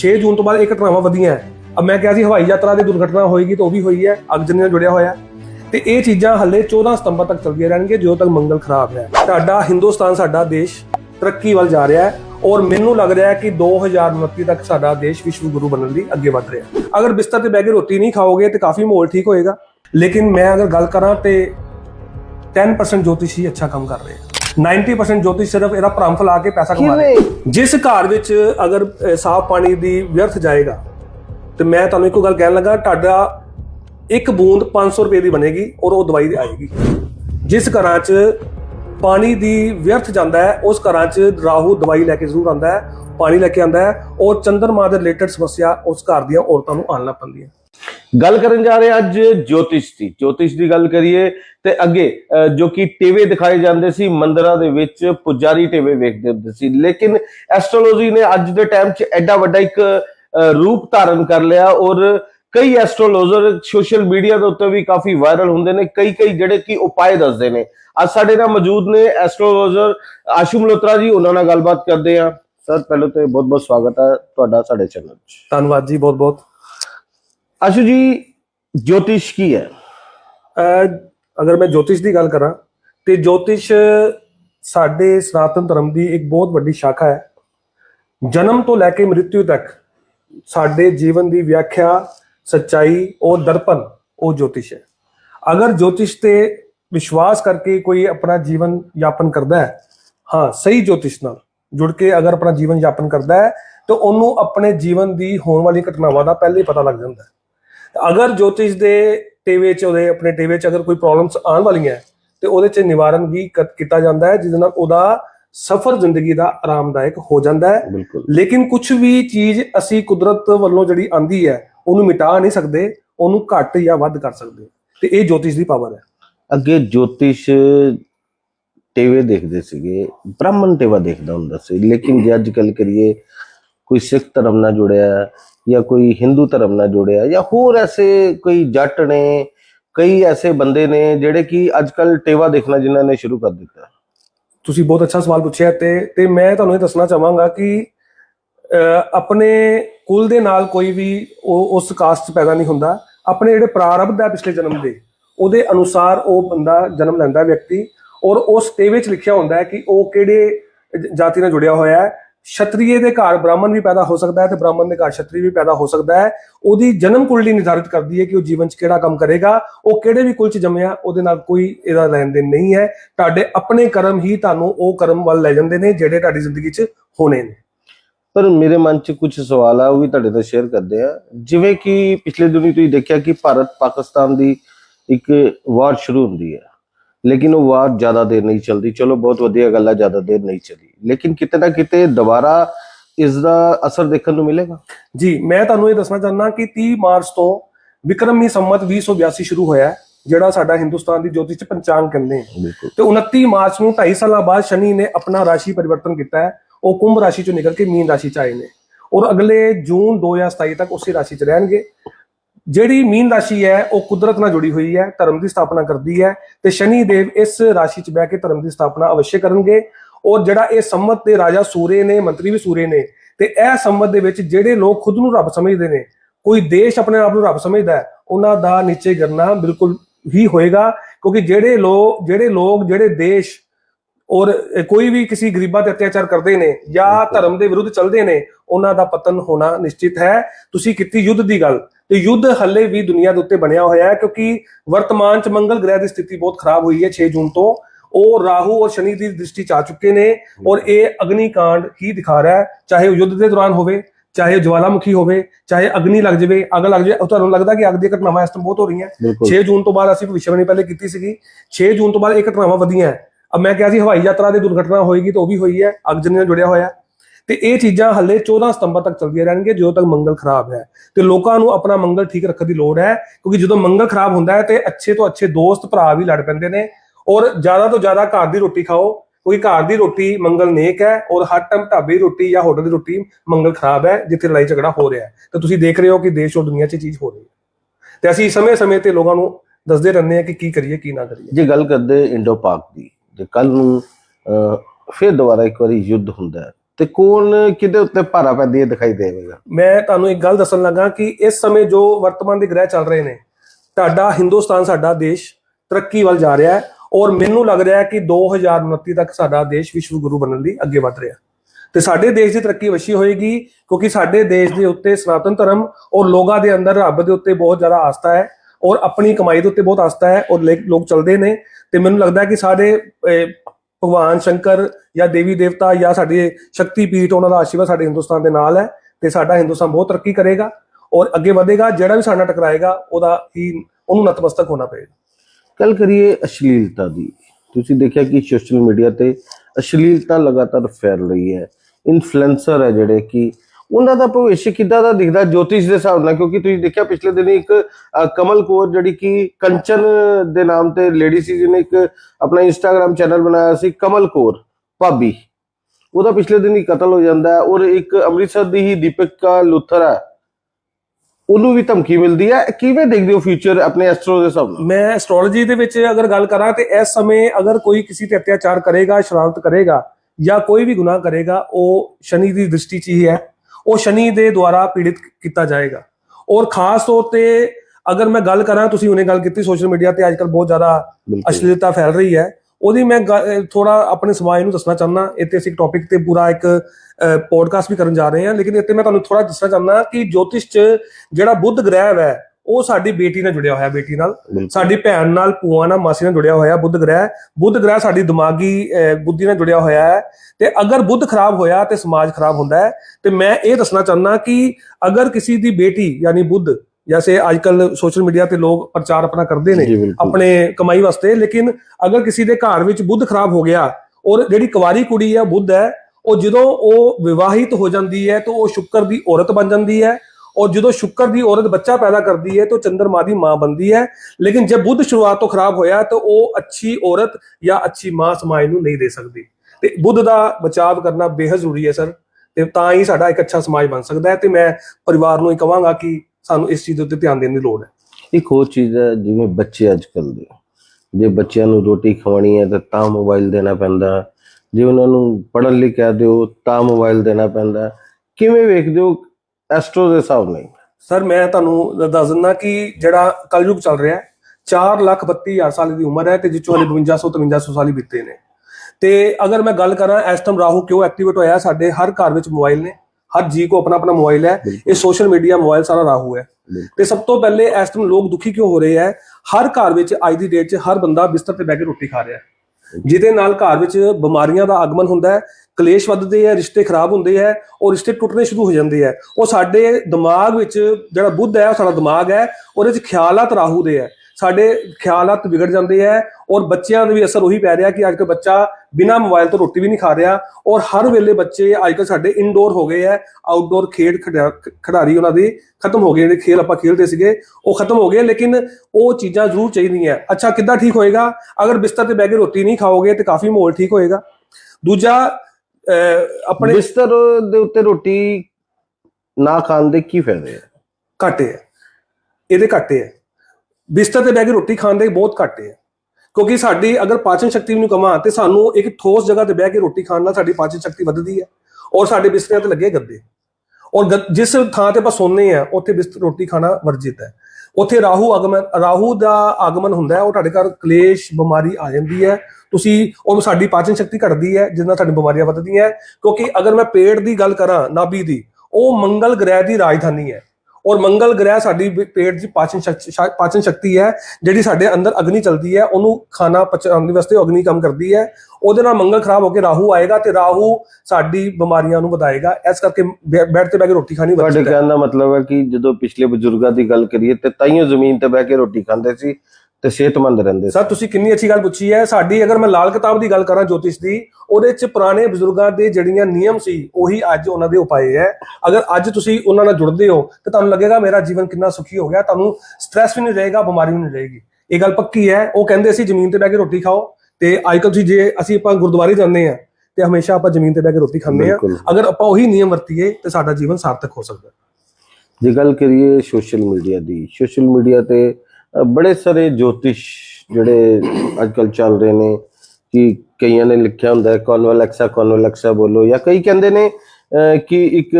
6 ਜੂਨ ਤੋਂ ਬਾਅਦ ਇਹ ਘਟਨਾਵਾਂ ਵਧੀਆਂ ਹੈ। ਅਬ ਮੈਂ ਕਿਹਾ ਸੀ ਹਵਾਈ ਯਾਤਰਾ ਦੀ ਦੁਰਘਟਨਾ ਹੋਏਗੀ ਤਾਂ ਉਹ ਵੀ ਹੋਈ ਹੈ ਅਗਜਨੀ ਨਾਲ ਜੁੜਿਆ ਹੋਇਆ। ਹੈ। ਤੇ ਇਹ ਚੀਜ਼ਾਂ ਹੱਲੇ 14 ਸਤੰਬਰ ਤੱਕ ਚੱਲਦੀਆਂ ਰਹਿਣਗੀਆਂ, ਜਦੋਂ ਤੱਕ ਮੰਗਲ ਖਰਾਬ ਹੈ। ਸਾਡਾ ਹਿੰਦੁਸਤਾਨ, ਸਾਡਾ ਦੇਸ਼ ਤਰੱਕੀ ਵੱਲ ਜਾ ਰਿਹਾ ਹੈ ਔਰ ਮੈਨੂੰ ਲੱਗ ਰਿਹਾ ਹੈ ਕਿ 2029 ਤੱਕ ਸਾਡਾ ਦੇਸ਼ ਵਿਸ਼ਵ ਗੁਰੂ ਬਣਨ ਲਈ ਅੱਗੇ ਵੱਧ ਰਿਹਾ ਅਗਰ ਬਿਸਤਰ ਤੇ ਬਹਿ ਕੇ ਰੋਟੀ ਨਹੀਂ ਖਾਓਗੇ ਤੇ ਕਾਫੀ ਮਾਹੌਲ ਠੀਕ ਹੋਏਗਾ, ਲੇਕਿਨ ਮੈਂ ਅਗਰ ਗੱਲ ਕਰਾਂ ਤੇ 10% ਜੋਤਿਸ਼ ਹੀ ਅੱਛਾ ਕੰਮ ਕਰ ਰਹੇ ਆ 90% ਜੋਤਿਸ਼ ਸਿਰਫ ਇਹਦਾ ਭਰਮ ਫੈਲਾ ਕੇ ਪੈਸਾ ਕਮਾ ਰਹੇ। ਜਿਸ ਘਰ ਵਿੱਚ ਅਗਰ ਸਾਫ਼ ਪਾਣੀ ਦੀ ਵਿਅਰਥ ਜਾਏਗਾ ਤੇ ਮੈਂ ਤੁਹਾਨੂੰ ਇੱਕੋ ਗੱਲ ਕਹਿਣ ਲੱਗਾ ਤੁਹਾਡਾ ਇੱਕ ਬੂੰਦ 500 ਰੁਪਏ ਦੀ ਬਣੇਗੀ ਔਰ ਉਹ ਦਵਾਈ ਦੀ ਆਏਗੀ। ਜਿਸ ਘਰਾਂ 'ਚ ਪਾਣੀ ਦੀ ਵਿਅਰਥ ਜਾਂਦਾ ਹੈ ਉਸ ਘਰਾਂ 'ਚ ਰਾਹੂ ਦਵਾਈ ਲੈ ਕੇ ਜ਼ਰੂਰ ਆਉਂਦਾ ਹੈ ਪਾਣੀ ਲੈ ਕੇ ਆਉਂਦਾ ਹੈ ਔਰ ਚੰਦਰਮਾ ਦੇ ਰਿਲੇਟਡ ਸਮੱਸਿਆ ਉਸ ਘਰ ਦੀਆਂ ਔਰਤਾਂ ਨੂੰ ਆਉਣ ਲੱਗ ਪੈਂਦੀਆਂ ਗੱਲ ਕਰਨ ਜਾ ਰਹੇ ਅੱਜ ਜੋਤਿਸ਼ ਦੀ। ਜੋਤਿਸ਼ ਦੀ ਗੱਲ ਕਰੀਏ ਤੇ ਅੱਗੇ ਅਹ, ਜੋ ਕਿ ਟੇਵੇ ਦਿਖਾਏ ਜਾਂਦੇ ਸੀ ਮੰਦਰਾਂ ਦੇ ਵਿੱਚ ਪੁਜਾਰੀ ਟੇਵੇ ਵੇਖਦੇ ਹੁੰਦੇ ਸੀ। ਲੇਕਿਨ ਐਸਟ੍ਰੋਲੋਜੀ ਨੇ ਅੱਜ ਦੇ ਟਾਈਮ 'ਚ ਐਡਾ ਵੱਡਾ ਇੱਕ ਰੂਪ ਧਾਰਨ ਕਰ ਲਿਆ ਔਰ ਕਈ ਐਸਟ੍ਰੋਲੋਜਰ ਸੋਸ਼ਲ ਮੀਡੀਆ ਦੇ ਉੱਤੇ ਵੀ ਕਾਫੀ ਵਾਇਰਲ ਹੁੰਦੇ ਨੇ। ਕਈ ਕਈ ਜਿਹੜੇ ਕਿ ਉਪਾਅ ਦੱਸਦੇ ਨੇ। ਅੱਜ ਸਾਡੇ ਨਾਲ ਮੌਜੂਦ ਨੇ ਐਸਟ੍ਰੋਲੋਜਰ ਆਸ਼ੂ ਮਲੋਤਰਾ ਜੀ ਉਹਨਾਂ ਨਾਲ ਗੱਲਬਾਤ ਕਰਦੇ ਹਾਂ। ਸਰ ਪਹਿਲਾਂ ਤੇ ਬਹੁਤ ਬਹੁਤ ਸਵਾਗਤ ਹੈ ਤੁਹਾਡਾ ਸਾਡੇ ਚੈਨਲ 'ਚ। ਧੰਨਵਾਦ ਜੀ ਬਹੁਤ ਬਹੁਤ ਅਸ਼ੂ ਜੀ, ਜੋਤਿਸ਼ ਕੀ ਹੈ? ਅਗਰ ਮੈਂ ਜੋਤਿਸ਼ ਦੀ ਗੱਲ ਕਰਾਂ, ਤੇ ਜੋਤਿਸ਼ ਸਾਡੇ ਸਨਾਤਨ ਧਰਮ ਦੀ ਇੱਕ ਬਹੁਤ ਵੱਡੀ ਸ਼ਾਖਾ ਹੈ। ਜਨਮ ਤੋਂ ਲੈ ਕੇ ਮ੍ਰਿਤਿੂ ਤੱਕ ਸਾਡੇ ਜੀਵਨ ਦੀ ਵਿਆਖਿਆ, ਸੱਚਾਈ, ਉਹ ਦਰਪਣ ਉਹ ਜੋਤਿਸ਼ ਹੈ। ਅਗਰ ਜੋਤਿਸ਼ ਤੇ ਵਿਸ਼ਵਾਸ ਕਰਕੇ ਕੋਈ ਆਪਣਾ ਜੀਵਨ ਯਾਪਨ ਕਰਦਾ ਹੈ, ਹਾਂ, ਸਹੀ ਜੋਤਿਸ਼ ਨਾਲ ਜੁੜ ਕੇ ਅਗਰ ਆਪਣਾ ਜੀਵਨ ਯਾਪਨ ਕਰਦਾ ਹੈ, ਤਾਂ ਉਹਨੂੰ ਆਪਣੇ ਜੀਵਨ ਦੀ ਹੋਣ ਵਾਲੀ ਘਟਨਾਵਾਂ ਦਾ ਪਹਿਲੇ ਹੀ ਪਤਾ ਲੱਗ ਜਾਂਦਾ ਹੈ। ਅਗਰ ਜੋਤਿਸ਼ ਦੇ ਟੇਵੇ ਚ ਉਹਦੇ ਆਪਣੇ ਟੇਵੇ ਚ ਅਗਰ ਕੋਈ ਪ੍ਰੋਬਲਮਸ ਆਉਣ ਵਾਲੀਆਂ ਹੈ, ਤੇ ਉਹਦੇ ਚ ਨਿਵਾਰਨ ਵੀ ਕੀਤਾ ਜਾਂਦਾ ਹੈ ਜਿਹਦੇ ਨਾਲ ਉਹਦਾ ਸਫਰ ਜ਼ਿੰਦਗੀ ਦਾ ਆਰਾਮਦਾਇਕ ਹੋ ਜਾਂਦਾ ਹੈ। ਲੇਕਿਨ ਕੁਝ ਵੀ ਚੀਜ਼ ਅਸੀਂ ਕੁਦਰਤ ਵੱਲੋਂ ਜਿਹੜੀ ਆਂਦੀ ਹੈ ਉਹਨੂੰ ਮਿਟਾ ਨਹੀਂ ਸਕਦੇ ਉਹਨੂੰ ਘੱਟ ਜਾਂ ਵੱਧ ਕਰ ਸਕਦੇ। ਤੇ ਇਹ ਜੋਤਿਸ਼ ਦੀ ਪਾਵਰ ਹੈ। ਅੱਗੇ ਜੋਤਿਸ਼ ਟੇਵੇ ਦੇਖਦੇ ਸੀਗੇ ਬ੍ਰਾਹਮਣ ਟੇਵਾ ਦੇਖਦਾ ਹੁੰਦਾ ਸੀ ਲੇਕਿਨ ਜੇ ਅੱਜ ਕੱਲ ਕਰੀਏ ਕੋਈ ਸਿੱਖ ਧਰਮ ਨਾਲ ਜੁੜਿਆ ਜਾਂ ਕੋਈ ਹਿੰਦੂ ਧਰਮ ਨਾਲ ਜੁੜਿਆ ਜਾਂ ਹੋਰ ਐਸੇ ਕੋਈ ਜੱਟ ਨੇ ਕਈ ਐਸੇ ਬੰਦੇ ਨੇ ਜਿਹੜੇ ਕਿ ਅੱਜ ਕੱਲ ਟੇਵਾ ਦੇਖਣਾ ਜਿਨ੍ਹਾਂ ਨੇ ਸ਼ੁਰੂ ਕਰ ਦਿੱਤਾ? ਤੁਸੀਂ ਬਹੁਤ ਅੱਛਾ ਸਵਾਲ ਪੁੱਛਿਆ ਤੇ ਤੇ ਮੈਂ ਤੁਹਾਨੂੰ ਇਹ ਦੱਸਣਾ ਚਾਹਾਂਗਾ ਕਿ ਅਹ, ਆਪਣੇ ਕੁਲ ਦੇ ਨਾਲ ਕੋਈ ਵੀ ਉਹ ਉਸ ਕਾਸਟ 'ਚ ਪੈਦਾ ਨਹੀਂ ਹੁੰਦਾ। ਆਪਣੇ ਜਿਹੜੇ ਪ੍ਰਾਰਬਧ ਹੈ ਪਿਛਲੇ ਜਨਮ ਦੇ ਉਹਦੇ ਅਨੁਸਾਰ ਉਹ ਬੰਦਾ ਜਨਮ ਲੈਂਦਾ ਵਿਅਕਤੀ ਔਰ ਉਸ ਤੇ ਵਿੱਚ ਲਿਖਿਆ ਹੁੰਦਾ ਹੈ ਕਿ ਉਹ ਕਿਹੜੇ ਜਾਤੀ ਨਾਲ ਜੁੜਿਆ ਹੋਇਆ ਹੈ। ਛਤਰੀਏ ਦੇ ਘਰ ਬ੍ਰਾਹਮਣ ਵੀ ਪੈਦਾ ਹੋ ਸਕਦਾ ਹੈ ਤੇ ਬ੍ਰਾਹਮਣ ਦੇ ਘਰ ਛਤਰੀ ਵੀ ਪੈਦਾ ਹੋ ਸਕਦਾ ਹੈ। ਉਹਦੀ ਜਨਮ ਕੁੰਡਲੀ ਨਿਰਧਾਰਿਤ ਕਰਦੀ ਹੈ ਕਿ ਉਹ ਜੀਵਨ 'ਚ ਕਿਹੜਾ ਕੰਮ ਕਰੇਗਾ। ਉਹ ਕਿਹੜੇ ਵੀ ਕੁਲ 'ਚ ਜੰਮਿਆ, ਉਹਦੇ ਨਾਲ ਕੋਈ ਇਹਦਾ ਲੈਣ ਦੇਣ ਨਹੀਂ ਹੈ। ਤੁਹਾਡੇ ਆਪਣੇ ਕਰਮ ਹੀ ਤੁਹਾਨੂੰ ਉਹ ਕਰਮ ਵੱਲ ਲੈ ਜਾਂਦੇ ਨੇ, ਜਿਹੜੇ ਤੁਹਾਡੀ ਜ਼ਿੰਦਗੀ 'ਚ ਹੋਣੇ ਨੇ। ਪਰ ਮੇਰੇ ਮਨ 'ਚ ਕੁਝ ਸਵਾਲ ਆ, ਉਹ ਵੀ ਤੁਹਾਡੇ ਨਾਲ ਸ਼ੇਅਰ ਕਰਦੇ ਆ। ਜਿਵੇਂ ਕਿ ਪਿਛਲੇ ਦਿਨੀ ਤੁਸੀਂ ਦੇਖਿਆ ਕਿ ਭਾਰਤ ਪਾਕਿਸਤਾਨ ਦੀ ਇੱਕ ਵਾਰ ਸ਼ੁਰੂ ਹੁੰਦੀ ਹੈ। ਲੇਕਿਨ ਉਹ ਵਾਰ ਜ਼ਿਆਦਾ ਦੇਰ ਨਹੀਂ ਚੱਲਦੀ। ਚਲੋ ਬਹੁਤ ਵਧੀਆ ਗੱਲ ਆ ਜ਼ਿਆਦਾ ਦੇਰ ਨਹੀਂ ਚੱਲੀ। ਲੇਕਿਨ ਕਿਤੇ ਨਾ ਕਿਤੇ ਦੁਬਾਰਾ ਇਸ ਦਾ ਅਸਰ ਦੇਖਣ ਨੂੰ ਮਿਲੇਗਾ। ਜੀ ਮੈਂ ਤੁਹਾਨੂੰ ਇਹ ਦੱਸਣਾ ਚਾਹੁੰਦਾ ਕਿ 30 ਮਾਰਚ ਤੋਂ ਵਿਕਰਮੀ ਸੰਮਤ 2082 ਸ਼ੁਰੂ ਹੋਇਆ ਜਿਹੜਾ ਸਾਡਾ ਹਿੰਦੁਸਤਾਨ ਦੀ ਜੋਤਿਸ਼ 'ਚ ਪੰਚਾਂਗ ਕਹਿੰਦੇ ਤੇ 29 ਮਾਰਚ ਨੂੰ 2.5 ਸਾਲਾਂ ਬਾਅਦ ਸ਼ਨੀ ਨੇ ਆਪਣਾ ਰਾਸ਼ੀ ਪਰਿਵਰਤਨ ਕੀਤਾ ਹੈ ਉਹ ਕੁੰਭ ਰਾਸ਼ੀ ਚੋਂ ਨਿਕਲ ਕੇ ਮੀਨ ਰਾਸ਼ੀ ਚ ਆਏ ਨੇ। ਔਰ ਅਗਲੇ ਜੂਨ 2027 ਤੱਕ ਉਸੇ ਰਾਸ਼ੀ ਚ ਰਹਿਣਗੇ। ਜਿਹੜੀ ਮੀਨ ਰਾਸ਼ੀ ਹੈ ਉਹ ਕੁਦਰਤ ਨਾਲ ਜੁੜੀ ਹੋਈ ਹੈ ਧਰਮ ਦੀ ਸਥਾਪਨਾ ਕਰਦੀ ਹੈ ਤੇ ਸ਼ਨੀ ਦੇਵ ਇਸ ਰਾਸ਼ੀ ਚ ਬਹਿ ਕੇ ਧਰਮ ਦੀ ਸਥਾਪਨਾ ਅਵශ්‍ය ਕਰਨਗੇ ਔਰ ਜਿਹੜਾ ਇਹ ਸੰਮਤ ਦੇ ਰਾਜਾ ਸੂਰੇ ਨੇ ਮੰਤਰੀ ਵੀ ਸੂਰੇ ਨੇ ਤੇ ਇਹ ਸੰਮਤ ਦੇ ਵਿੱਚ ਜਿਹੜੇ ਲੋਕ ਖੁਦ ਨੂੰ ਰੱਬ ਸਮਝਦੇ ਨੇ ਕੋਈ ਦੇਸ਼ ਆਪਣੇ ਆਪ ਨੂੰ ਰੱਬ ਸਮਝਦਾ ਹੈ ਉਹਨਾਂ ਦਾ ਨੀਚੇ ਗਿਰਨਾ ਬਿਲਕੁਲ ਹੀ ਹੋਏਗਾ ਕਿਉਂਕਿ ਜਿਹੜੇ ਲੋਕ ਜਿਹੜੇ ਲੋਕ ਜਿਹੜੇ ਦੇਸ਼ ਔਰ ਕੋਈ ਵੀ ਕਿਸੇ ਗਰੀਬਾਂ ਤੇ ਅਤਿਆਚਾਰ ਕਰਦੇ ਨੇ ਜਾਂ। ਧਰਮ ਦੇ ਵਿਰੁੱਧ ਚੱਲਦੇ ਨੇ ਉਹਨਾਂ ਦਾ ਪਤਨ ਹੋਣਾ ਨਿਸ਼ਚਿਤ ਹੈ ਤੁਸੀਂ ਕੀਤੀ ਯੁੱਧ ਦੀ ਗੱਲ ਤੇ ਯੁੱਧ ਹੱਲੇ ਵੀ ਦੁਨੀਆ ਦੇ ਉੱਤੇ ਬਣਿਆ ਹੋਇਆ ਹੈ ਕਿਉਂਕਿ ਵਰਤਮਾਨ ਚ ਮੰਗਲ ਗ੍ਰਹਿ ਦੀ ਸਥਿਤੀ ਬਹੁਤ ਖਰਾਬ ਹੋਈ ਹੈ 6 ਜੂਨ ਤੋਂ। ਉਹ ਰਾਹੂ ਔਰ ਸ਼ਨੀ ਦੀ ਦ੍ਰਿਸ਼ਟੀ ਚ ਆ ਚੁੱਕੇ ਨੇ ਔਰ ਇਹ ਅਗਨੀ ਕਾਂਡ ਹੀ ਦਿਖਾ ਰਿਹਾ ਹੈ ਚਾਹੇ ਉਹ ਯੁੱਧ ਦੇ ਦੌਰਾਨ ਹੋਵੇ ਚਾਹੇ ਉਹ ਜਵਾਲਾਮੁਖੀ ਹੋਵੇ ਚਾਹੇ ਅਗਨੀ ਲੱਗ ਜਾਵੇ ਅੱਗ ਲੱਗ ਜਾਵੇ। ਤੁਹਾਨੂੰ ਲੱਗਦਾ ਕਿ ਅੱਗ ਦੀਆਂ ਘਟਨਾਵਾਂ ਇਸ ਟਾਈਮ ਬਹੁਤ ਹੋ ਰਹੀਆਂ ਬਿਲਕੁਲ। 6 ਜੂਨ ਤੋਂ ਬਾਅਦ ਅਸੀਂ ਭਵਿੱਖਬਾਣੀ ਪਹਿਲੇ ਕੀਤੀ ਸੀਗੀ। 6 ਜੂਨ ਤੋਂ ਬਾਅਦ ਇਹ ਘਟਨਾਵਾਂ ਵਧੀਆਂ ਹੈ। ਅਬ ਮੈਂ ਕਿਹਾ ਸੀ ਹਵਾਈ ਯਾਤਰਾ ਦੀ ਦੁਰਘਟਨਾ ਹੋਏਗੀ ਤਾਂ ਉਹ ਵੀ ਹੋਈ ਹੈ। ਅਗਜਨੀ ਨਾਲ ਜੁੜਿਆ ਹੋਇਆ। ਤੇ ਇਹ ਚੀਜ਼ਾਂ ਹੱਲੇ 14 ਸਤੰਬਰ ਤੱਕ ਚੱਲਦੀਆਂ ਰਹਿਣਗੀਆਂ ਜਦੋਂ ਤੱਕ ਮੰਗਲ ਖਰਾਬ ਹੈ। ਤੇ ਲੋਕਾਂ ਨੂੰ ਆਪਣਾ ਮੰਗਲ ਠੀਕ ਰੱਖਣ ਦੀ ਲੋੜ ਹੈ ਕਿਉਂਕਿ ਜਦੋਂ ਮੰਗਲ ਖਰਾਬ ਹੁੰਦਾ ਹੈ ਤੇ ਅੱਛੇ ਤੋਂ ਅੱਛੇ ਦੋਸਤ ਭਰਾ ਵੀ ਲੜ ਪੈਂਦੇ ਨੇ। ਔਰ ਜ਼ਿਆਦਾ ਤੋਂ ਜ਼ਿਆਦਾ ਘਰ ਦੀ ਰੋਟੀ ਖਾਓ ਕਿਉਂਕਿ ਘਰ ਦੀ ਰੋਟੀ ਮੰਗਲ ਨੇਕ ਹੈ ਔਰ ਹਰ ਟਾਈਮ ਢਾਬੇ ਦੀ ਰੋਟੀ ਜਾਂ ਹੋਟਲ ਦੀ ਰੋਟੀ ਮੰਗਲ ਖਰਾਬ ਹੈ ਜਿੱਥੇ ਲੜਾਈ ਝਗੜਾ ਹੋ ਰਿਹਾ ਹੈ। ਤੇ ਤੁਸੀਂ ਦੇਖ ਰਹੇ ਹੋ ਕਿ ਦੇਸ਼ ਔਰ ਦੁਨੀਆ 'ਚ ਚੀਜ਼ ਹੋ ਰਹੀ ਹੈ। ਤੇ ਅਸੀਂ ਸਮੇਂ-ਸਮੇਂ ਤੇ ਲੋਕਾਂ ਨੂੰ ਦੱਸਦੇ ਰਹਿੰਦੇ ਹਾਂ ਕਿ ਕੀ ਕਰੀਏ ਕੀ ਨਾ ਕਰੀਏ। ਜੇ ਗੱਲ ਕਰਦੇ ਇੰਡੋ ਪਾਕ ਦੀ ਜੇ ਕੱਲ ਨੂੰ ਅਹ, ਫਿਰ ਦੁਬਾਰਾ ਇੱਕ ਵਾਰੀ ਯੁੱਧ ਹੁੰਦਾ ਹੈ। ਤੇ ਕੌਣ ਕਿਹਦੇ ਉੱਤੇ ਭਾਰਾ ਪੈਂਦੀ ਹੈ ਦਿਖਾਈ ਦੇਵੇਗਾ? ਮੈਂ ਤੁਹਾਨੂੰ ਇੱਕ ਗੱਲ ਦੱਸਣ ਲੱਗਾ ਕਿ ਇਸ ਸਮੇਂ ਜੋ ਵਰਤਮਾਨ ਦੇ ਗ੍ਰਹਿ ਚੱਲ ਰਹੇ ਨੇ, ਤੁਹਾਡਾ ਹਿੰਦੁਸਤਾਨ, ਸਾਡਾ ਦੇਸ਼ ਤਰੱਕੀ ਵੱਲ ਜਾ ਰਿਹਾ ਹੈ ਔਰ ਮੈਨੂੰ ਲੱਗ ਰਿਹਾ ਹੈ ਕਿ 2029 ਤੱਕ ਸਾਡਾ ਦੇਸ਼ ਵਿਸ਼ਵ ਗੁਰੂ ਬਣਨ ਲਈ ਅੱਗੇ ਵਧ ਰਿਹਾ ਤੇ ਸਾਡੇ ਦੇਸ਼ ਦੀ ਤਰੱਕੀ ਵਸ਼ੀ ਹੋਏਗੀ ਕਿਉਂਕਿ ਸਾਡੇ ਦੇਸ਼ ਦੇ ਉੱਤੇ ਸਨਾਤਨ ਧਰਮ ਔਰ ਲੋਕਾਂ ਦੇ ਅੰਦਰ ਰੱਬ ਦੇ ਉੱਤੇ ਬਹੁਤ ਜ਼ਿਆਦਾ ਆਸਥਾ ਹੈ ਔਰ ਆਪਣੀ ਕਮਾਈ ਦੇ ਉੱਤੇ ਬਹੁਤ ਆਸਥਾ ਹੈ ਔਰ ਲੇ- ਲੋਕ ਚੱਲਦੇ ਨੇ ਤੇ ਮੈਨੂੰ ਲੱਗਦਾ ਹੈ ਕਿ ਸਾਡੇ ਭਗਵਾਨ ਸ਼ੰਕਰ ਜਾਂ ਦੇਵੀ ਦੇਵਤਾ ਜਾਂ ਸਾਡੇ ਸ਼ਕਤੀ ਪੀਠ, ਉਹਨਾਂ ਦਾ ਆਸ਼ੀਰਵਾਦ ਸਾਡੇ ਹਿੰਦੁਸਤਾਨ ਦੇ ਨਾਲ ਹੈ ਤੇ ਸਾਡਾ ਹਿੰਦੁਸਤਾਨ ਬਹੁਤ ਤਰੱਕੀ ਕਰੇਗਾ ਔਰ ਅੱਗੇ ਵਧੇਗਾ, ਜਿਹੜਾ ਵੀ ਸਾਡਾ ਟਕਰਾਏਗਾ, ਉਹਦਾ ਹੀ ਉਹਨੂੰ ਨਤਮਸਤਕ ਹੋਣਾ ਪਏਗਾ। ਗੱਲ ਕਰੀਏ ਅਸ਼ਲੀਲਤਾ ਦੀ, ਤੁਸੀਂ ਦੇਖਿਆ ਕਿ ਸੋਸ਼ਲ ਮੀਡੀਆ ਤੇ ਅਸ਼ਲੀਲਤਾ ਲਗਾਤਾਰ ਫੈਲ ਰਹੀ ਹੈ ਇਨਫਲੂਐਂਸਰ ਹੈ ਜਿਹੜੇ ਕਿ ਉਹਨਾਂ ਦਾ ਭਵਿੱਖ ਕਿੱਦਾਂ ਦਾ ਦਿਖਦਾ ਜੋਤਿਸ਼ ਦੇ ਹਿਸਾਬ ਨਾਲ? ਕਿਉਂਕਿ ਤੁਸੀਂ ਦੇਖਿਆ ਪਿਛਲੇ ਦਿਨ ਇੱਕ ਕਮਲ ਕੌਰ ਜਿਹੜੀ ਕਿ ਕੰਚਨ ਦੇ ਨਾਮ ਤੇ ਲੇਡੀ ਸੀ, ਜਿਹਨੇ ਇੱਕ ਆਪਣਾ ਇੰਸਟਾਗ੍ਰam ਚੈਨਲ ਬਣਾਇਆ ਸੀ, ਕਮਲ ਕੌਰ, ਭਾਬੀ। ਉਹਦਾ ਪਿਛਲੇ ਦਿਨ ਹੀ ਕਤਲ ਹੋ ਜਾਂਦਾ ਹੈ ਔਰ ਇੱਕ ਅੰਮ੍ਰਿਤਸਰ ਦੀ ਹੀ ਦੀਪਿਕਾ ਲੁਥਰ ਹੈ। ਉਹਨੂੰ ਵੀ ਧਮਕੀ ਮਿਲਦੀ ਹੈ। ਕਿਵੇਂ ਦੇਖਦੇ ਹੋ ਫਿਊਚਰ ਆਪਣੇ ਐਸਟਰੋ ਦੇ ਹਿਸਾਬ ਨਾਲ? ਮੈਂ ਐਸਟ੍ਰੋਲੋਜੀ ਦੇ ਵਿੱਚ ਅਗਰ ਗੱਲ ਕਰਾਂ ਤੇ ਇਸ ਸਮੇਂ ਅਗਰ ਕੋਈ ਕਿਸੇ ਤੇ ਅਤਿਆਚਾਰ ਕਰੇਗਾ, ਸ਼ਰਾਰਤ ਕਰੇਗਾ ਜਾਂ ਕੋਈ ਵੀ ਗੁਨਾਹ ਕਰੇਗਾ, ਉਹ ਸ਼ਨੀ ਦੀ ਦ੍ਰਿਸ਼ਟੀ 'ਚ ਹੀ ਹੈ। ਉਹ ਸ਼ਨੀ ਦੇ ਦੁਆਰਾ ਪੀੜਿਤ ਕੀਤਾ ਜਾਏਗਾ। ਔਰ ਖਾਸ ਤੌਰ ਤੇ ਅਗਰ ਮੈਂ ਗੱਲ ਕਰਾਂ ਤੁਸੀਂ ਉਹਨੇ ਗੱਲ ਕੀਤੀ ਸੋਸ਼ਲ ਮੀਡੀਆ ਤੇ ਅੱਜਕੱਲ ਬਹੁਤ ਜ਼ਿਆਦਾ ਅਸ਼ਲੀਲਤਾ ਫੈਲ ਰਹੀ ਹੈ। ਉਹਦੀ ਮੈਂ ਥੋੜਾ ਆਪਣੇ ਸਮਾਜ ਨੂੰ ਦੱਸਣਾ ਚਾਹੁੰਦਾ। ਇੱਥੇ ਅਸੀਂ ਇੱਕ ਟੌਪਿਕ ਤੇ ਪੂਰਾ ਇੱਕ ਪੋਡਕਾਸਟ ਵੀ ਕਰਨ ਜਾ ਰਹੇ ਹਾਂ। ਲੇਕਿਨ ਇੱਥੇ ਮੈਂ ਤੁਹਾਨੂੰ ਥੋੜਾ ਦੱਸਣਾ ਚਾਹੁੰਦਾ ਕਿ ਜੋਤਿਸ਼ 'ਚ ਜਿਹੜਾ ਬੁੱਧ ਗ੍ਰਹਿ ਹੈ ਉਹ ਸਾਡੀ ਬੇਟੀ ਨਾਲ ਜੁੜਿਆ ਹੋਇਆ ਬੇਟੀ ਨਾਲ। ਸਾਡੀ ਭੈਣ ਨਾਲ ਭੂਆ ਨਾਲ ਮਾਸੀ ਨਾਲ ਜੁੜਿਆ ਹੋਇਆ ਬੁੱਧ ਗ੍ਰਹਿ। ਬੁੱਧ ਗ੍ਰਹਿ ਸਾਡੀ ਦਿਮਾਗੀ ਬੁੱਧੀ ਨਾਲ ਜੁੜਿਆ ਹੋਇਆ ਹੈ। ਤੇ ਅਗਰ ਬੁੱਧ ਖਰਾਬ ਹੋਇਆ ਤੇ ਸਮਾਜ ਖਰਾਬ ਹੁੰਦਾ ਹੈ। ਤੇ ਮੈਂ ਇਹ ਦੱਸਣਾ ਚਾਹੁੰਦਾ ਕਿ ਅਗਰ ਕਿਸੇ ਦੀ ਬੇਟੀ ਯਾਨੀ ਬੁੱਧ ਜੈਸੇ ਅੱਜਕੱਲ ਸੋਸ਼ਲ ਮੀਡੀਆ ਤੇ ਲੋਕ ਪ੍ਰਚਾਰ ਆਪਣਾ ਕਰਦੇ ਨੇ ਆਪਣੇ ਕਮਾਈ ਵਾਸਤੇ ਲੇਕਿਨ ਅਗਰ ਕਿਸੇ ਦੇ ਘਰ ਵਿੱਚ ਬੁੱਧ ਖਰਾਬ ਹੋ ਗਿਆ ਔਰ ਜਿਹੜੀ ਕੁਵਾਰੀ ਕੁੜੀ ਹੈ ਬੁੱਧ ਹੈ ਉਹ ਜਦੋਂ ਉਹ ਵਿਵਾਹਿਤ ਹੋ ਜਾਂਦੀ ਹੈ ਤਾਂ ਉਹ ਸ਼ੁੱਕਰ ਦੀ ਔਰਤ ਬਣ ਜਾਂਦੀ ਹੈ। ਔਰ ਜਦੋਂ ਸ਼ੁੱਕਰ ਦੀ ਔਰਤ ਬੱਚਾ ਪੈਦਾ ਕਰਦੀ ਹੈ, ਤਾਂ ਉਹ ਚੰਦਰਮਾ ਦੀ ਮਾਂ ਬਣਦੀ ਹੈ। ਲੇਕਿਨ ਜੇ ਬੁੱਧ ਸ਼ੁਰੂਆਤ ਤੋਂ ਖਰਾਬ ਹੋਇਆ, ਤਾਂ ਉਹ ਅੱਛੀ ਔਰਤ ਜਾਂ ਅੱਛੀ ਮਾਂ ਸਮਾਜ ਨੂੰ ਨਹੀਂ ਦੇ ਸਕਦੀ। ਤੇ ਬੁੱਧ ਦਾ ਬਚਾਵ ਕਰਨਾ ਬੇਹੱਦ ਜ਼ਰੂਰੀ ਹੈ, ਸਰ। ਤੇ ਤਾਂ ਹੀ ਸਾਡਾ ਇੱਕ ਅੱਛਾ ਸਮਾਜ ਬਣ ਸਕਦਾ ਹੈ ਤੇ ਮੈਂ ਪਰਿਵਾਰ ਨੂੰ ਇਹ ਕਹਾਂਗਾ ਕਿ ਸਾਨੂੰ ਇਸ ਚੀਜ਼ ਦੇ ਉੱਤੇ ਧਿਆਨ ਦੇਣ ਦੀ ਲੋੜ ਹੈ। ਇੱਕ ਹੋਰ ਚੀਜ਼ ਹੈ, ਜਿਵੇਂ ਬੱਚੇ ਅੱਜ ਕੱਲ੍ਹ ਦੇ। ਜੇ ਬੱਚਿਆਂ ਨੂੰ ਰੋਟੀ ਖਵਾਉਣੀ ਹੈ, ਤਾਂ ਤਾਂ ਮੋਬਾਈਲ ਦੇਣਾ ਪੈਂਦਾ ਜੇ ਉਹਨਾਂ ਨੂੰ ਪੜ੍ਹਨ ਲਈ ਕਹਿ ਦਿਓ, ਤਾਂ ਮੋਬਾਈਲ ਦੇਣਾ ਪੈਂਦਾ ਕਿਵੇਂ ਵੇਖਦੇ ਹੋ ਐਸਟਰੋ ਦੇ ਹਿਸਾਬ ਨਾਲ ਸਰ ਮੈਂ ਤੁਹਾਨੂੰ ਦੱਸ ਦਿੰਦਾ ਕਿ ਜਿਹੜਾ ਕਲਯੁਗ ਚੱਲ ਰਿਹਾ ਹੈ 4 ਲੱਖ 32 ਹਜ਼ਾਰ ਸਾਲ ਦੀ ਉਮਰ ਹੈ ਤੇ ਜਿਸ ਚੋਂ ਹਲੇ 5200 5300 ਸਾਲ ਹੀ ਬੀਤੇ ਨੇ। ਤੇ ਅਗਰ ਮੈਂ ਗੱਲ ਕਰਾਂ ਇਸ ਟਾਈਮ ਰਾਹੂ ਕਿਉਂ ਐਕਟੀਵੇਟ ਹੋਇਆ ਸਾਡੇ ਹਰ ਘਰ ਵਿੱਚ ਮੋਬਾਈਲ ਨੇ। ਹਰ ਜੀ ਕੋ ਆਪਣਾ ਆਪਣਾ ਮੋਬਾਈਲ ਹੈ। ਇਹ ਸੋਸ਼ਲ ਮੀਡੀਆ ਮੋਬਾਈਲ ਸਾਰਾ ਰਾਹੂ ਹੈ। ਤੇ ਸਭ ਤੋਂ ਪਹਿਲੇ ਇਸ ਟਾਈਮ ਲੋਕ ਦੁਖੀ ਕਿਉਂ ਹੋ ਰਹੇ ਹੈ? ਹਰ ਘਰ ਵਿੱਚ ਅੱਜ ਦੀ ਡੇਟ 'ਚ ਹਰ ਬੰਦਾ ਬਿਸਤਰ ਤੇ ਬਹਿ ਕੇ ਰੋਟੀ ਖਾ ਰਿਹਾ ਹੈ। ਜਿਹਦੇ ਨਾਲ ਘਰ ਵਿੱਚ ਬਿਮਾਰੀਆਂ ਦਾ ਆਗਮਨ ਹੁੰਦਾ ਹੈ ਕਲੇਸ਼ ਵੱਧਦੇ ਹੈ ਰਿਸ਼ਤੇ ਖਰਾਬ ਹੁੰਦੇ ਹੈ ਔਰ ਰਿਸ਼ਤੇ ਟੁੱਟਣੇ ਸ਼ੁਰੂ ਹੋ ਜਾਂਦੇ ਹੈ ਉਹ ਸਾਡੇ ਦਿਮਾਗ ਵਿੱਚ ਜਿਹੜਾ ਬੁੱਧ ਹੈ, ਉਹ ਸਾਡਾ ਦਿਮਾਗ ਹੈ, ਉਹਦੇ ਵਿੱਚ ਖਿਆਲਾਤ ਰਾਹੂ ਦੇ ਹੈ ਸਾਡੇ ਖਿਆਲਾਤ ਵਿਗੜ ਜਾਂਦੇ ਹੈ ਔਰ ਬੱਚਿਆਂ ਦੇ ਵੀ ਅਸਰ ਉਹੀ ਪੈ ਰਿਹਾ ਕਿ ਅੱਜ ਕੱਲ੍ਹ ਬੱਚਾ ਬਿਨਾ ਮੋਬਾਈਲ ਤੋਂ ਰੋਟੀ ਵੀ ਨਹੀਂ ਖਾ ਰਿਹਾ ਔਰ ਹਰ ਵੇਲੇ ਬੱਚੇ ਅੱਜ ਕੱਲ੍ਹ ਸਾਡੇ ਇਨਡੋਰ ਹੋ ਗਏ ਹੈ ਆਊਟਡੋਰ ਖੇਡ ਖਿਡਾ- ਖਿਡਾਰੀ ਉਹਨਾਂ ਦੇ ਖਤਮ ਹੋ ਗਏ ਜਿਹੜੇ ਖੇਲ ਆਪਾਂ ਖੇਡਦੇ ਸੀਗੇ, ਉਹ ਖਤਮ ਹੋ ਗਏ ਲੇਕਿਨ ਉਹ ਚੀਜ਼ਾਂ ਜ਼ਰੂਰ ਚਾਹੀਦੀਆਂ। ਅੱਛਾ, ਕਿੱਦਾਂ ਠੀਕ ਹੋਏਗਾ? ਅਗਰ ਬਿਸਤਰ ਤੇ ਬਹਿ ਕੇ ਰੋਟੀ ਨਹੀਂ ਖਾਓਗੇ ਤੇ ਕਾਫੀ ਮਾਹੌਲ ਠੀਕ ਹੋਏਗਾ। ਦੂਜਾ ਆਪਣੇ ਬਿਸਤਰ ਦੇ ਉੱਤੇ ਰੋਟੀ ਨਾ ਖਾਣ ਦੇ ਕੀ ਫਾਇਦੇ ਹੈ ਘਾਟੇ ਹੈ ਇਹਦੇ ਘਾਟੇ ਹੈ ਬਿਸਤਰ ਤੇ ਬਹਿ ਕੇ ਰੋਟੀ ਖਾਣ ਦੇ ਬਹੁਤ ਘਾਟੇ ਹੈ ਕਿਉਂਕਿ ਸਾਡੀ ਅਗਰ ਪਾਚਨ ਸ਼ਕਤੀ ਨੂੰ ਕਮਾ ਤੇ ਸਾਨੂੰ ਇੱਕ ਠੋਸ ਜਗ੍ਹਾ ਤੇ ਬਹਿ ਕੇ ਰੋਟੀ ਖਾਣ ਨਾਲ ਸਾਡੀ ਪਾਚਨ ਸ਼ਕਤੀ ਵੱਧਦੀ ਹੈ ਔਰ ਸਾਡੇ ਬਿਸਤਰਿਆਂ ਤੇ ਲੱਗੇ ਗੱਦੇ। ਔਰ ਜਿਸ ਥਾਂ ਤੇ ਆਪਾਂ ਸੌਂਦੇ ਆ ਉੱਥੇ ਬਿਸਤਰ ਰੋਟੀ ਖਾਣਾ ਵਰਜਿਤ ਹੈ ਉੱਥੇ ਰਾਹੂ ਆਗਮਨ, ਰਾਹੂ ਦਾ ਆਗਮਨ ਹੁੰਦਾ ਹੈ, ਉਹ ਤੁਹਾਡੇ ਘਰ ਕਲੇਸ਼, ਬਿਮਾਰੀ ਆ ਜਾਂਦੀ ਹੈ। ਤੁਸੀਂ, ਉਹਨੂੰ ਸਾਡੀ ਪਾਚਨ ਸ਼ਕਤੀ ਘਟਦੀ ਹੈ, ਜਿਸ ਨਾਲ ਸਾਡੀ ਬਿਮਾਰੀਆਂ ਵੱਧਦੀਆਂ ਕਿਉਂਕਿ ਅਗਰ ਮੈਂ ਪੇਟ ਦੀ ਗੱਲ ਕਰਾਂ, ਨਾਭੀ ਦੀ, ਉਹ ਮੰਗਲ ਗ੍ਰਹਿ ਦੀ ਰਾਜਧਾਨੀ ਹੈ। ਔਰ ਮੰਗਲ ਗ੍ਰਹਿ ਸਾਡੀ ਪੇਟ ਦੀ ਪਾਚਨ ਪਾਚਨ ਸ਼ਕਤੀ ਹੈ ਜਿਹੜੀ ਸਾਡੇ ਅੰਦਰ ਅਗਨੀ ਚਲਦੀ ਹੈ ਉਹਨੂੰ ਖਾਣਾ ਪਚਾਉਣ ਦੇ ਵਾਸਤੇ ਅਗਨੀ ਕੰਮ ਕਰਦੀ ਹੈ। ਉਹਦੇ ਨਾਲ ਮੰਗਲ ਖਰਾਬ ਹੋ ਕੇ ਰਾਹੂ ਆਏਗਾ ਤੇ ਰਾਹੂ ਸਾਡੀ ਬਿਮਾਰੀਆਂ ਨੂੰ ਵਧਾਏਗਾ। ਇਸ ਕਰਕੇ ਬੈਠ ਤੇ ਬਹਿ ਕੇ ਰੋਟੀ ਖਾਣੀ ਕਹਿਣ ਦਾ ਮਤਲਬ ਹੈ ਕਿ ਜਦੋਂ ਪਿਛਲੇ ਬਜ਼ੁਰਗਾਂ ਦੀ ਗੱਲ ਕਰੀਏ ਤੇ ਤਾਈਓ ਜ਼ਮੀਨ ਤੇ ਬਹਿ ਕੇ ਰੋਟੀ ਖਾਂਦੇ ਸੀ ਤੇ ਸਿਹਤਮੰਦ ਰਹਿੰਦੇ ਸਰ ਤੁਸੀਂ ਕਿੰਨੀ ਅੱਛੀ ਗੱਲ ਪੁੱਛੀ ਹੈ। ਸਾਡੀ ਅਗਰ ਮੈਂ ਲਾਲ ਕਿਤਾਬ ਦੀ ਗੱਲ ਕਰਾਂ ਜੋਤਿਸ਼ ਦੀ ਉਹਦੇ ਚ ਪੁਰਾਣੇ ਬਜ਼ੁਰਗਾਂ ਦੇ ਜਿਹੜੀਆਂ ਨਿਯਮ ਸੀ ਉਹੀ ਅੱਜ ਉਹਨਾਂ ਦੇ ਉਪਾਏ ਹੈ। ਅਗਰ ਅੱਜ ਤੁਸੀਂ ਉਹਨਾਂ ਨਾਲ ਜੁੜਦੇ ਹੋ ਤੇ ਤੁਹਾਨੂੰ ਲੱਗੇਗਾ ਮੇਰਾ ਜੀਵਨ ਕਿੰਨਾ ਸੁਖੀ ਹੋ ਗਿਆ। ਤੁਹਾਨੂੰ ਸਟ੍ਰੈਸ ਵੀ ਨਹੀਂ ਰਹੇਗਾ ਬਿਮਾਰੀ ਵੀ ਨਹੀਂ ਰਹੇਗੀ। ਇਹ ਗੱਲ ਪੱਕੀ ਹੈ। ਉਹ ਕਹਿੰਦੇ ਸੀ ਜ਼ਮੀਨ ਤੇ ਬਹਿ ਕੇ ਰੋਟੀ ਖਾਓ। ਤੇ ਅੱਜ ਕੱਲ੍ਹ ਤੁਸੀਂ ਜੇ ਅਸੀਂ ਆਪਾਂ ਗੁਰਦੁਆਰੇ ਜਾਂਦੇ ਆ ਤੇ ਹਮੇਸ਼ਾ ਆਪਾਂ ਜ਼ਮੀਨ ਤੇ ਬਹਿ ਕੇ ਰੋਟੀ ਖਾਂਦੇ ਆ। ਅਗਰ ਆਪਾਂ ਉਹੀ ਨਿਯਮ ਵਰਤੀਏ ਤੇ ਸਾਡਾ ਜੀਵਨ ਸਾਰਥਕ ਹੋ ਸਕਦਾ ਜੇ ਗੱਲ ਕਰੀਏ ਸੋਸ਼ਲ ਮੀਡੀਆ ਦੀ ਸੋਸ਼ਲ ਮੀਡੀਆ ਤੇ ਬੜੇ ਸਾਰੇ ਜੋਤਿਸ਼ ਜਿਹੜੇ ਅੱਜ ਅੱਜਕੱਲ ਚੱਲ ਰਹੇ ਨੇ ਕਿ ਕਈਆਂ ਨੇ ਲਿਖਿਆ ਹੁੰਦਾ ਹੈ ਕਨਵਲੈਕਸਾ ਕਨਵਲੈਕਸਾ ਬੋਲੋ ਜਾਂ ਕਈ ਕਹਿੰਦੇ ਨੇ ਕਿ ਇੱਕ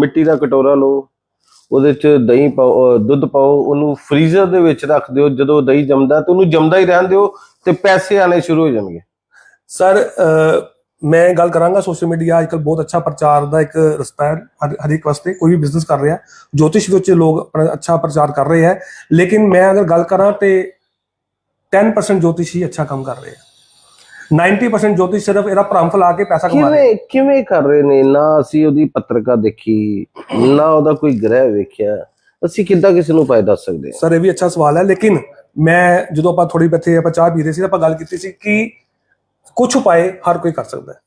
ਮਿੱਟੀ ਦਾ ਕਟੋਰਾ ਲਓ, ਉਹਦੇ ਚ ਦਹੀਂ ਪਾਓ ਦੁੱਧ ਪਾਓ, ਉਹਨੂੰ ਫ੍ਰੀਜ਼ਰ ਦੇ ਵਿੱਚ ਰੱਖ ਦਿਓ, ਜਦੋਂ ਦਹੀਂ ਜੰਮਦਾ ਤੇ ਉਹਨੂੰ ਜੰਮਦਾ ਹੀ ਰਹਿਣ ਦਿਓ ਤੇ ਪੈਸੇ ਆਣੇ ਸ਼ੁਰੂ ਹੋ ਜਾਣਗੇ। ਸਰ ਮੈਂ ਗੱਲ ਕਰਾਂਗਾ ਸੋਸ਼ਲ ਮੀਡੀਆ ਅੱਜਕੱਲ ਬਹੁਤ ਅੱਛਾ ਪ੍ਰਚਾਰ ਦਾ ਇੱਕ ਰਸਤਾ ਹੈ ਹਰ ਹਰੇਕ ਵਾਸਤੇ ਕੋਈ ਵੀ ਬਿਜ਼ਨਸ ਕਰ ਰਿਹਾ। ਜੋਤਿਸ਼ ਵਿੱਚ ਲੋਕ ਆਪਣਾ ਅੱਛਾ ਪ੍ਰਚਾਰ ਕਰ ਰਹੇ ਹੈ ਲੇਕਿਨ ਮੈਂ ਅਗਰ ਗੱਲ ਕਰਾਂ ਤੇ 10% ਜੋਤਿਸ਼ ਹੀ ਅੱਛਾ ਕੰਮ ਕਰ ਰਹੇ ਹੈ। 90% ਜੋਤਿਸ਼ ਸਿਰਫ ਇਹਦਾ ਭਰਮ ਫੈਲਾ ਕੇ ਪੈਸਾ ਕਮਾ ਰਹੇ ਕਿਵੇਂ ਕਿਵੇਂ ਕਰ ਰਹੇ ਨੇ? ਨਾ ਅਸੀਂ ਉਹਦੀ ਪੱਤਰਕਾ ਦੇਖੀ ਨਾ ਉਹਦਾ ਕੋਈ ਗ੍ਰਹਿ ਵੇਖਿਆ। ਅਸੀਂ ਕਿੱਦਾਂ ਕਿਸੇ ਨੂੰ ਪਾਇ ਦੱਸ ਸਕਦੇ ਹਾਂ? ਸਰ ਇਹ ਵੀ ਅੱਛਾ ਸਵਾਲ ਹੈ ਲੇਕਿਨ ਮੈਂ ਜਦੋਂ ਆਪਾਂ ਥੋੜੀ ਬੱਥੇ ਆਪਾਂ ਚਾਹ ਪੀ ਰਹੇ ਸੀ ਆਪਾਂ ਗੱਲ ਕੀਤੀ ਸੀ ਕਿ ਕੁਝ ਉਪਾਏ ਹਰ ਕੋਈ ਕਰ ਸਕਦਾ ਹੈ।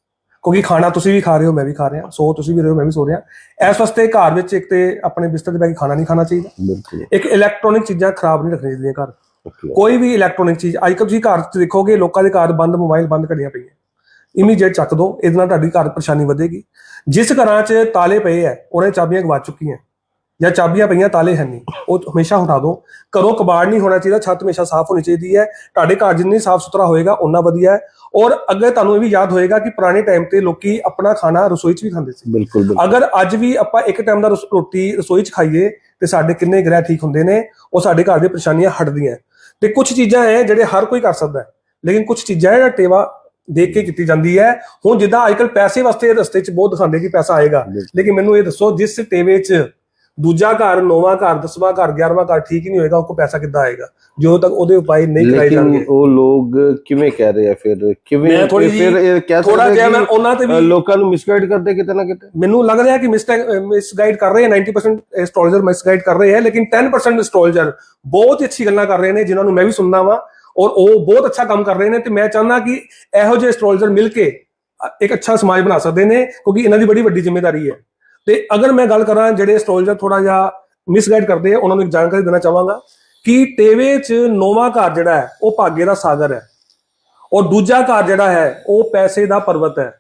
ਕਿਉਂਕਿ ਖਾਣਾ ਤੁਸੀਂ ਵੀ ਖਾ ਰਹੇ ਹੋ ਮੈਂ ਵੀ ਖਾ ਰਿਹਾ ਸੋ ਤੁਸੀਂ ਵੀ ਰਹੇ ਹੋ ਮੈਂ ਵੀ ਸੋ ਰਿਹਾ। ਇਸ ਵਾਸਤੇ ਘਰ ਵਿੱਚ ਇੱਕ ਤੇ ਆਪਣੇ ਬਿਸਤਰ ਤੇ ਬੈ ਕੇ ਖਾਣਾ ਨਹੀਂ ਖਾਣਾ ਚਾਹੀਦਾ। ਇੱਕ ਇਲੈਕਟ੍ਰੋਨਿਕ ਚੀਜ਼ਾਂ ਖਰਾਬ ਨਹੀਂ ਰੱਖਣੀਆਂ ਚਾਹੀਦੀਆਂ ਘਰ. ਕੋਈ ਵੀ ਇਲੈਕਟ੍ਰੋਨਿਕ ਚੀਜ਼ ਅੱਜ ਕੱਲ੍ਹ ਤੁਸੀਂ ਘਰ 'ਚ ਦੇਖੋਗੇ ਲੋਕਾਂ ਦੇ ਘਰ ਬੰਦ ਮੋਬਾਈਲ ਬੰਦ ਘੜੀਆਂ ਪਈਆਂ। ਇਮੀਡੀਏਟ ਚੱਕ ਦੋ ਇਹਦੇ ਨਾਲ ਤੁਹਾਡੀ ਘਰ ਪਰੇਸ਼ਾਨੀ ਵਧੇਗੀ। ਜਿਸ ਘਰਾਂ 'ਚ ਤਾਲੇ ਪਏ ਐ ਉਹਨੇ ਚਾਬੀਆਂ ਗਵਾ ਚੁੱਕੀਆਂ। ਜਾਂ ਚਾਬੀਆਂ ਪਈਆਂ ਤਾਲੇ ਹੈ ਨਹੀਂ। ਉਹ ਹਮੇਸ਼ਾ ਹਟਾ ਦਿਓ ਘਰੋਂ ਕਬਾੜ ਨਹੀਂ ਹੋਣਾ ਚਾਹੀਦਾ। ਛੱਤ ਹਮੇਸ਼ਾ ਸਾਫ਼ ਹੋਣੀ ਚਾਹੀਦੀ ਹੈ। ਤੁਹਾਡੇ ਘਰ ਜਿੰਨੀ ਸਾਫ਼ ਸੁਥਰਾ ਹੋਏਗਾ ਉਨਾ ਵਧੀਆ ਹੈ। ਔਰ ਅੱਗੇ ਤੁਹਾਨੂੰ ਇਹ ਵੀ ਯਾਦ ਹੋਏਗਾ ਕਿ ਪੁਰਾਣੇ ਟਾਈਮ ਤੇ ਲੋਕੀ ਆਪਣਾ ਖਾਣਾ ਰਸੋਈ 'ਚ ਵੀ ਖਾਂਦੇ ਸੀ। ਬਿਲਕੁਲ ਅਗਰ ਅੱਜ ਵੀ ਆਪਾਂ ਇੱਕ ਟਾਈਮ ਦਾ ਰੋਟੀ ਰਸੋਈ 'ਚ ਖਾਈਏ ਤੇ ਸਾਡੇ ਕਿੰਨੇ ਗ੍ਰਹਿ ਠੀਕ ਹੁੰਦੇ ਨੇ ਉਹ ਸਾਡੇ ਘਰ ਦੀਆਂ ਪਰੇਸ਼ਾਨੀਆਂ ਹਟਦੀਆਂ ਤੇ ਕੁਝ ਚੀਜ਼ਾਂ ਹੈ ਜਿਹੜੇ ਹਰ ਕੋਈ ਕਰ ਸਕਦਾ ਹੈ। ਲੇਕਿਨ ਕੁਝ ਚੀਜ਼ਾਂ ਜਿਹੜਾ ਟੇਵਾ ਦੇਖ ਕੇ ਕੀਤੀ ਜਾਂਦੀ ਹੈ। ਹੁਣ ਜਿੱਦਾਂ ਅੱਜਕੱਲ ਪੈਸੇ ਵਾਸਤੇ ਰਸਤੇ 'ਚ ਬਹੁਤ ਦਿਖਾਉਂਦੇ ਕਿ ਪੈਸਾ ਆਏਗਾ। ਲੇਕਿਨ ਮੈਨੂੰ ਇਹ ਦੱਸੋ ਜਿਸ ਟੇਵੇ 'ਚ ਦੂਜਾ ਘਰ ਨੌਵਾਂ ਘਰ ਦਸਵਾਂ ਘਰ 11ਵਾਂ ਘਰ ਠੀਕ ਹੀ ਨਹੀਂ ਹੋਏਗਾ ਉਹ ਕੋ ਪੈਸਾ ਕਿੱਦਾਂ ਆਏਗਾ? ਜਦੋਂ ਤੱਕ ਉਹਦੇ ਉਪਾਅ ਨਹੀਂ ਕਰਾਏ ਜਾਣਗੇ। ਉਹ ਲੋਕ ਕਿਵੇਂ ਕਹਿ ਰਹੇ ਆ ਫਿਰ? ਕਿਵੇਂ ਫਿਰ ਇਹ ਕਹਿ ਥੋੜਾ ਜਿਹਾ ਮੈਂ ਉਹਨਾਂ ਤੇ ਵੀ ਲੋਕਾਂ ਨੂੰ ਮਿਸਗਾਈਡ ਕਰਦੇ ਕਿਤੇ ਨਾ ਕਿਤੇ? ਮੈਨੂੰ ਲੱਗ ਰਿਹਾ ਕਿ ਮਿਸਗਾਈਡ ਕਰ ਰਹੇ ਹੈ 90% ਐਸਟ੍ਰੋਲੋਜਰ ਮਿਸਗਾਈਡ ਕਰ ਰਹੇ ਹੈ ਲੇਕਿਨ 10% ਐਸਟ੍ਰੋਲੋਜਰ ਬਹੁਤ ਅੱਛੀ ਗੱਲਾਂ ਕਰ ਰਹੇ ਨੇ ਜਿਨ੍ਹਾਂ ਨੂੰ ਮੈਂ ਵੀ ਸੁਣਦਾ ਵਾਂ ਔਰ ਉਹ ਬਹੁਤ ਅੱਛਾ ਕੰਮ ਕਰ ਰਹੇ ਨੇ ਤੇ ਮੈਂ ਚਾਹੁੰਦਾ ਕਿ ਇਹੋ ਜਿਹੇ ਐਸਟ੍ਰੋਲੋਜਰ ਮਿਲ ਕੇ ਇੱਕ ਅੱਛਾ ਸਮਾਜ ਬਣਾ ਸਕਦੇ ਨੇ ਕਿਉਂਕਿ ਇਹਨਾਂ ਦੀ ਬੜੀ ਵੱਡੀ ਜ਼ਿੰਮੇਵਾਰੀ ਹੈ। ਤੇ ਅਗਰ ਮੈਂ ਗੱਲ ਕਰਾਂ ਜਿਹੜੇ ਐਸਟ੍ਰੋਲੋਜਰ ਥੋੜਾ ਜਿਹਾ ਮਿਸਗਾਈਡ ਕਰਦੇ ਆ ਉਹਨਾਂ ਨੂੰ ਇੱਕ ਜਾਣਕਾਰੀ ਦੇਣਾ ਚਾਹਾਂਗਾ ਕਿ ਟੇਵੇ 'ਚ ਨੌਵਾਂ ਘਰ ਜਿਹੜਾ ਹੈ ਉਹ ਭਾਗੇ ਦਾ ਸਾਗਰ ਹੈ ਔਰ ਦੂਜਾ ਘਰ ਜਿਹੜਾ ਹੈ ਉਹ ਪੈਸੇ ਦਾ ਪਰਵਤ ਹੈ।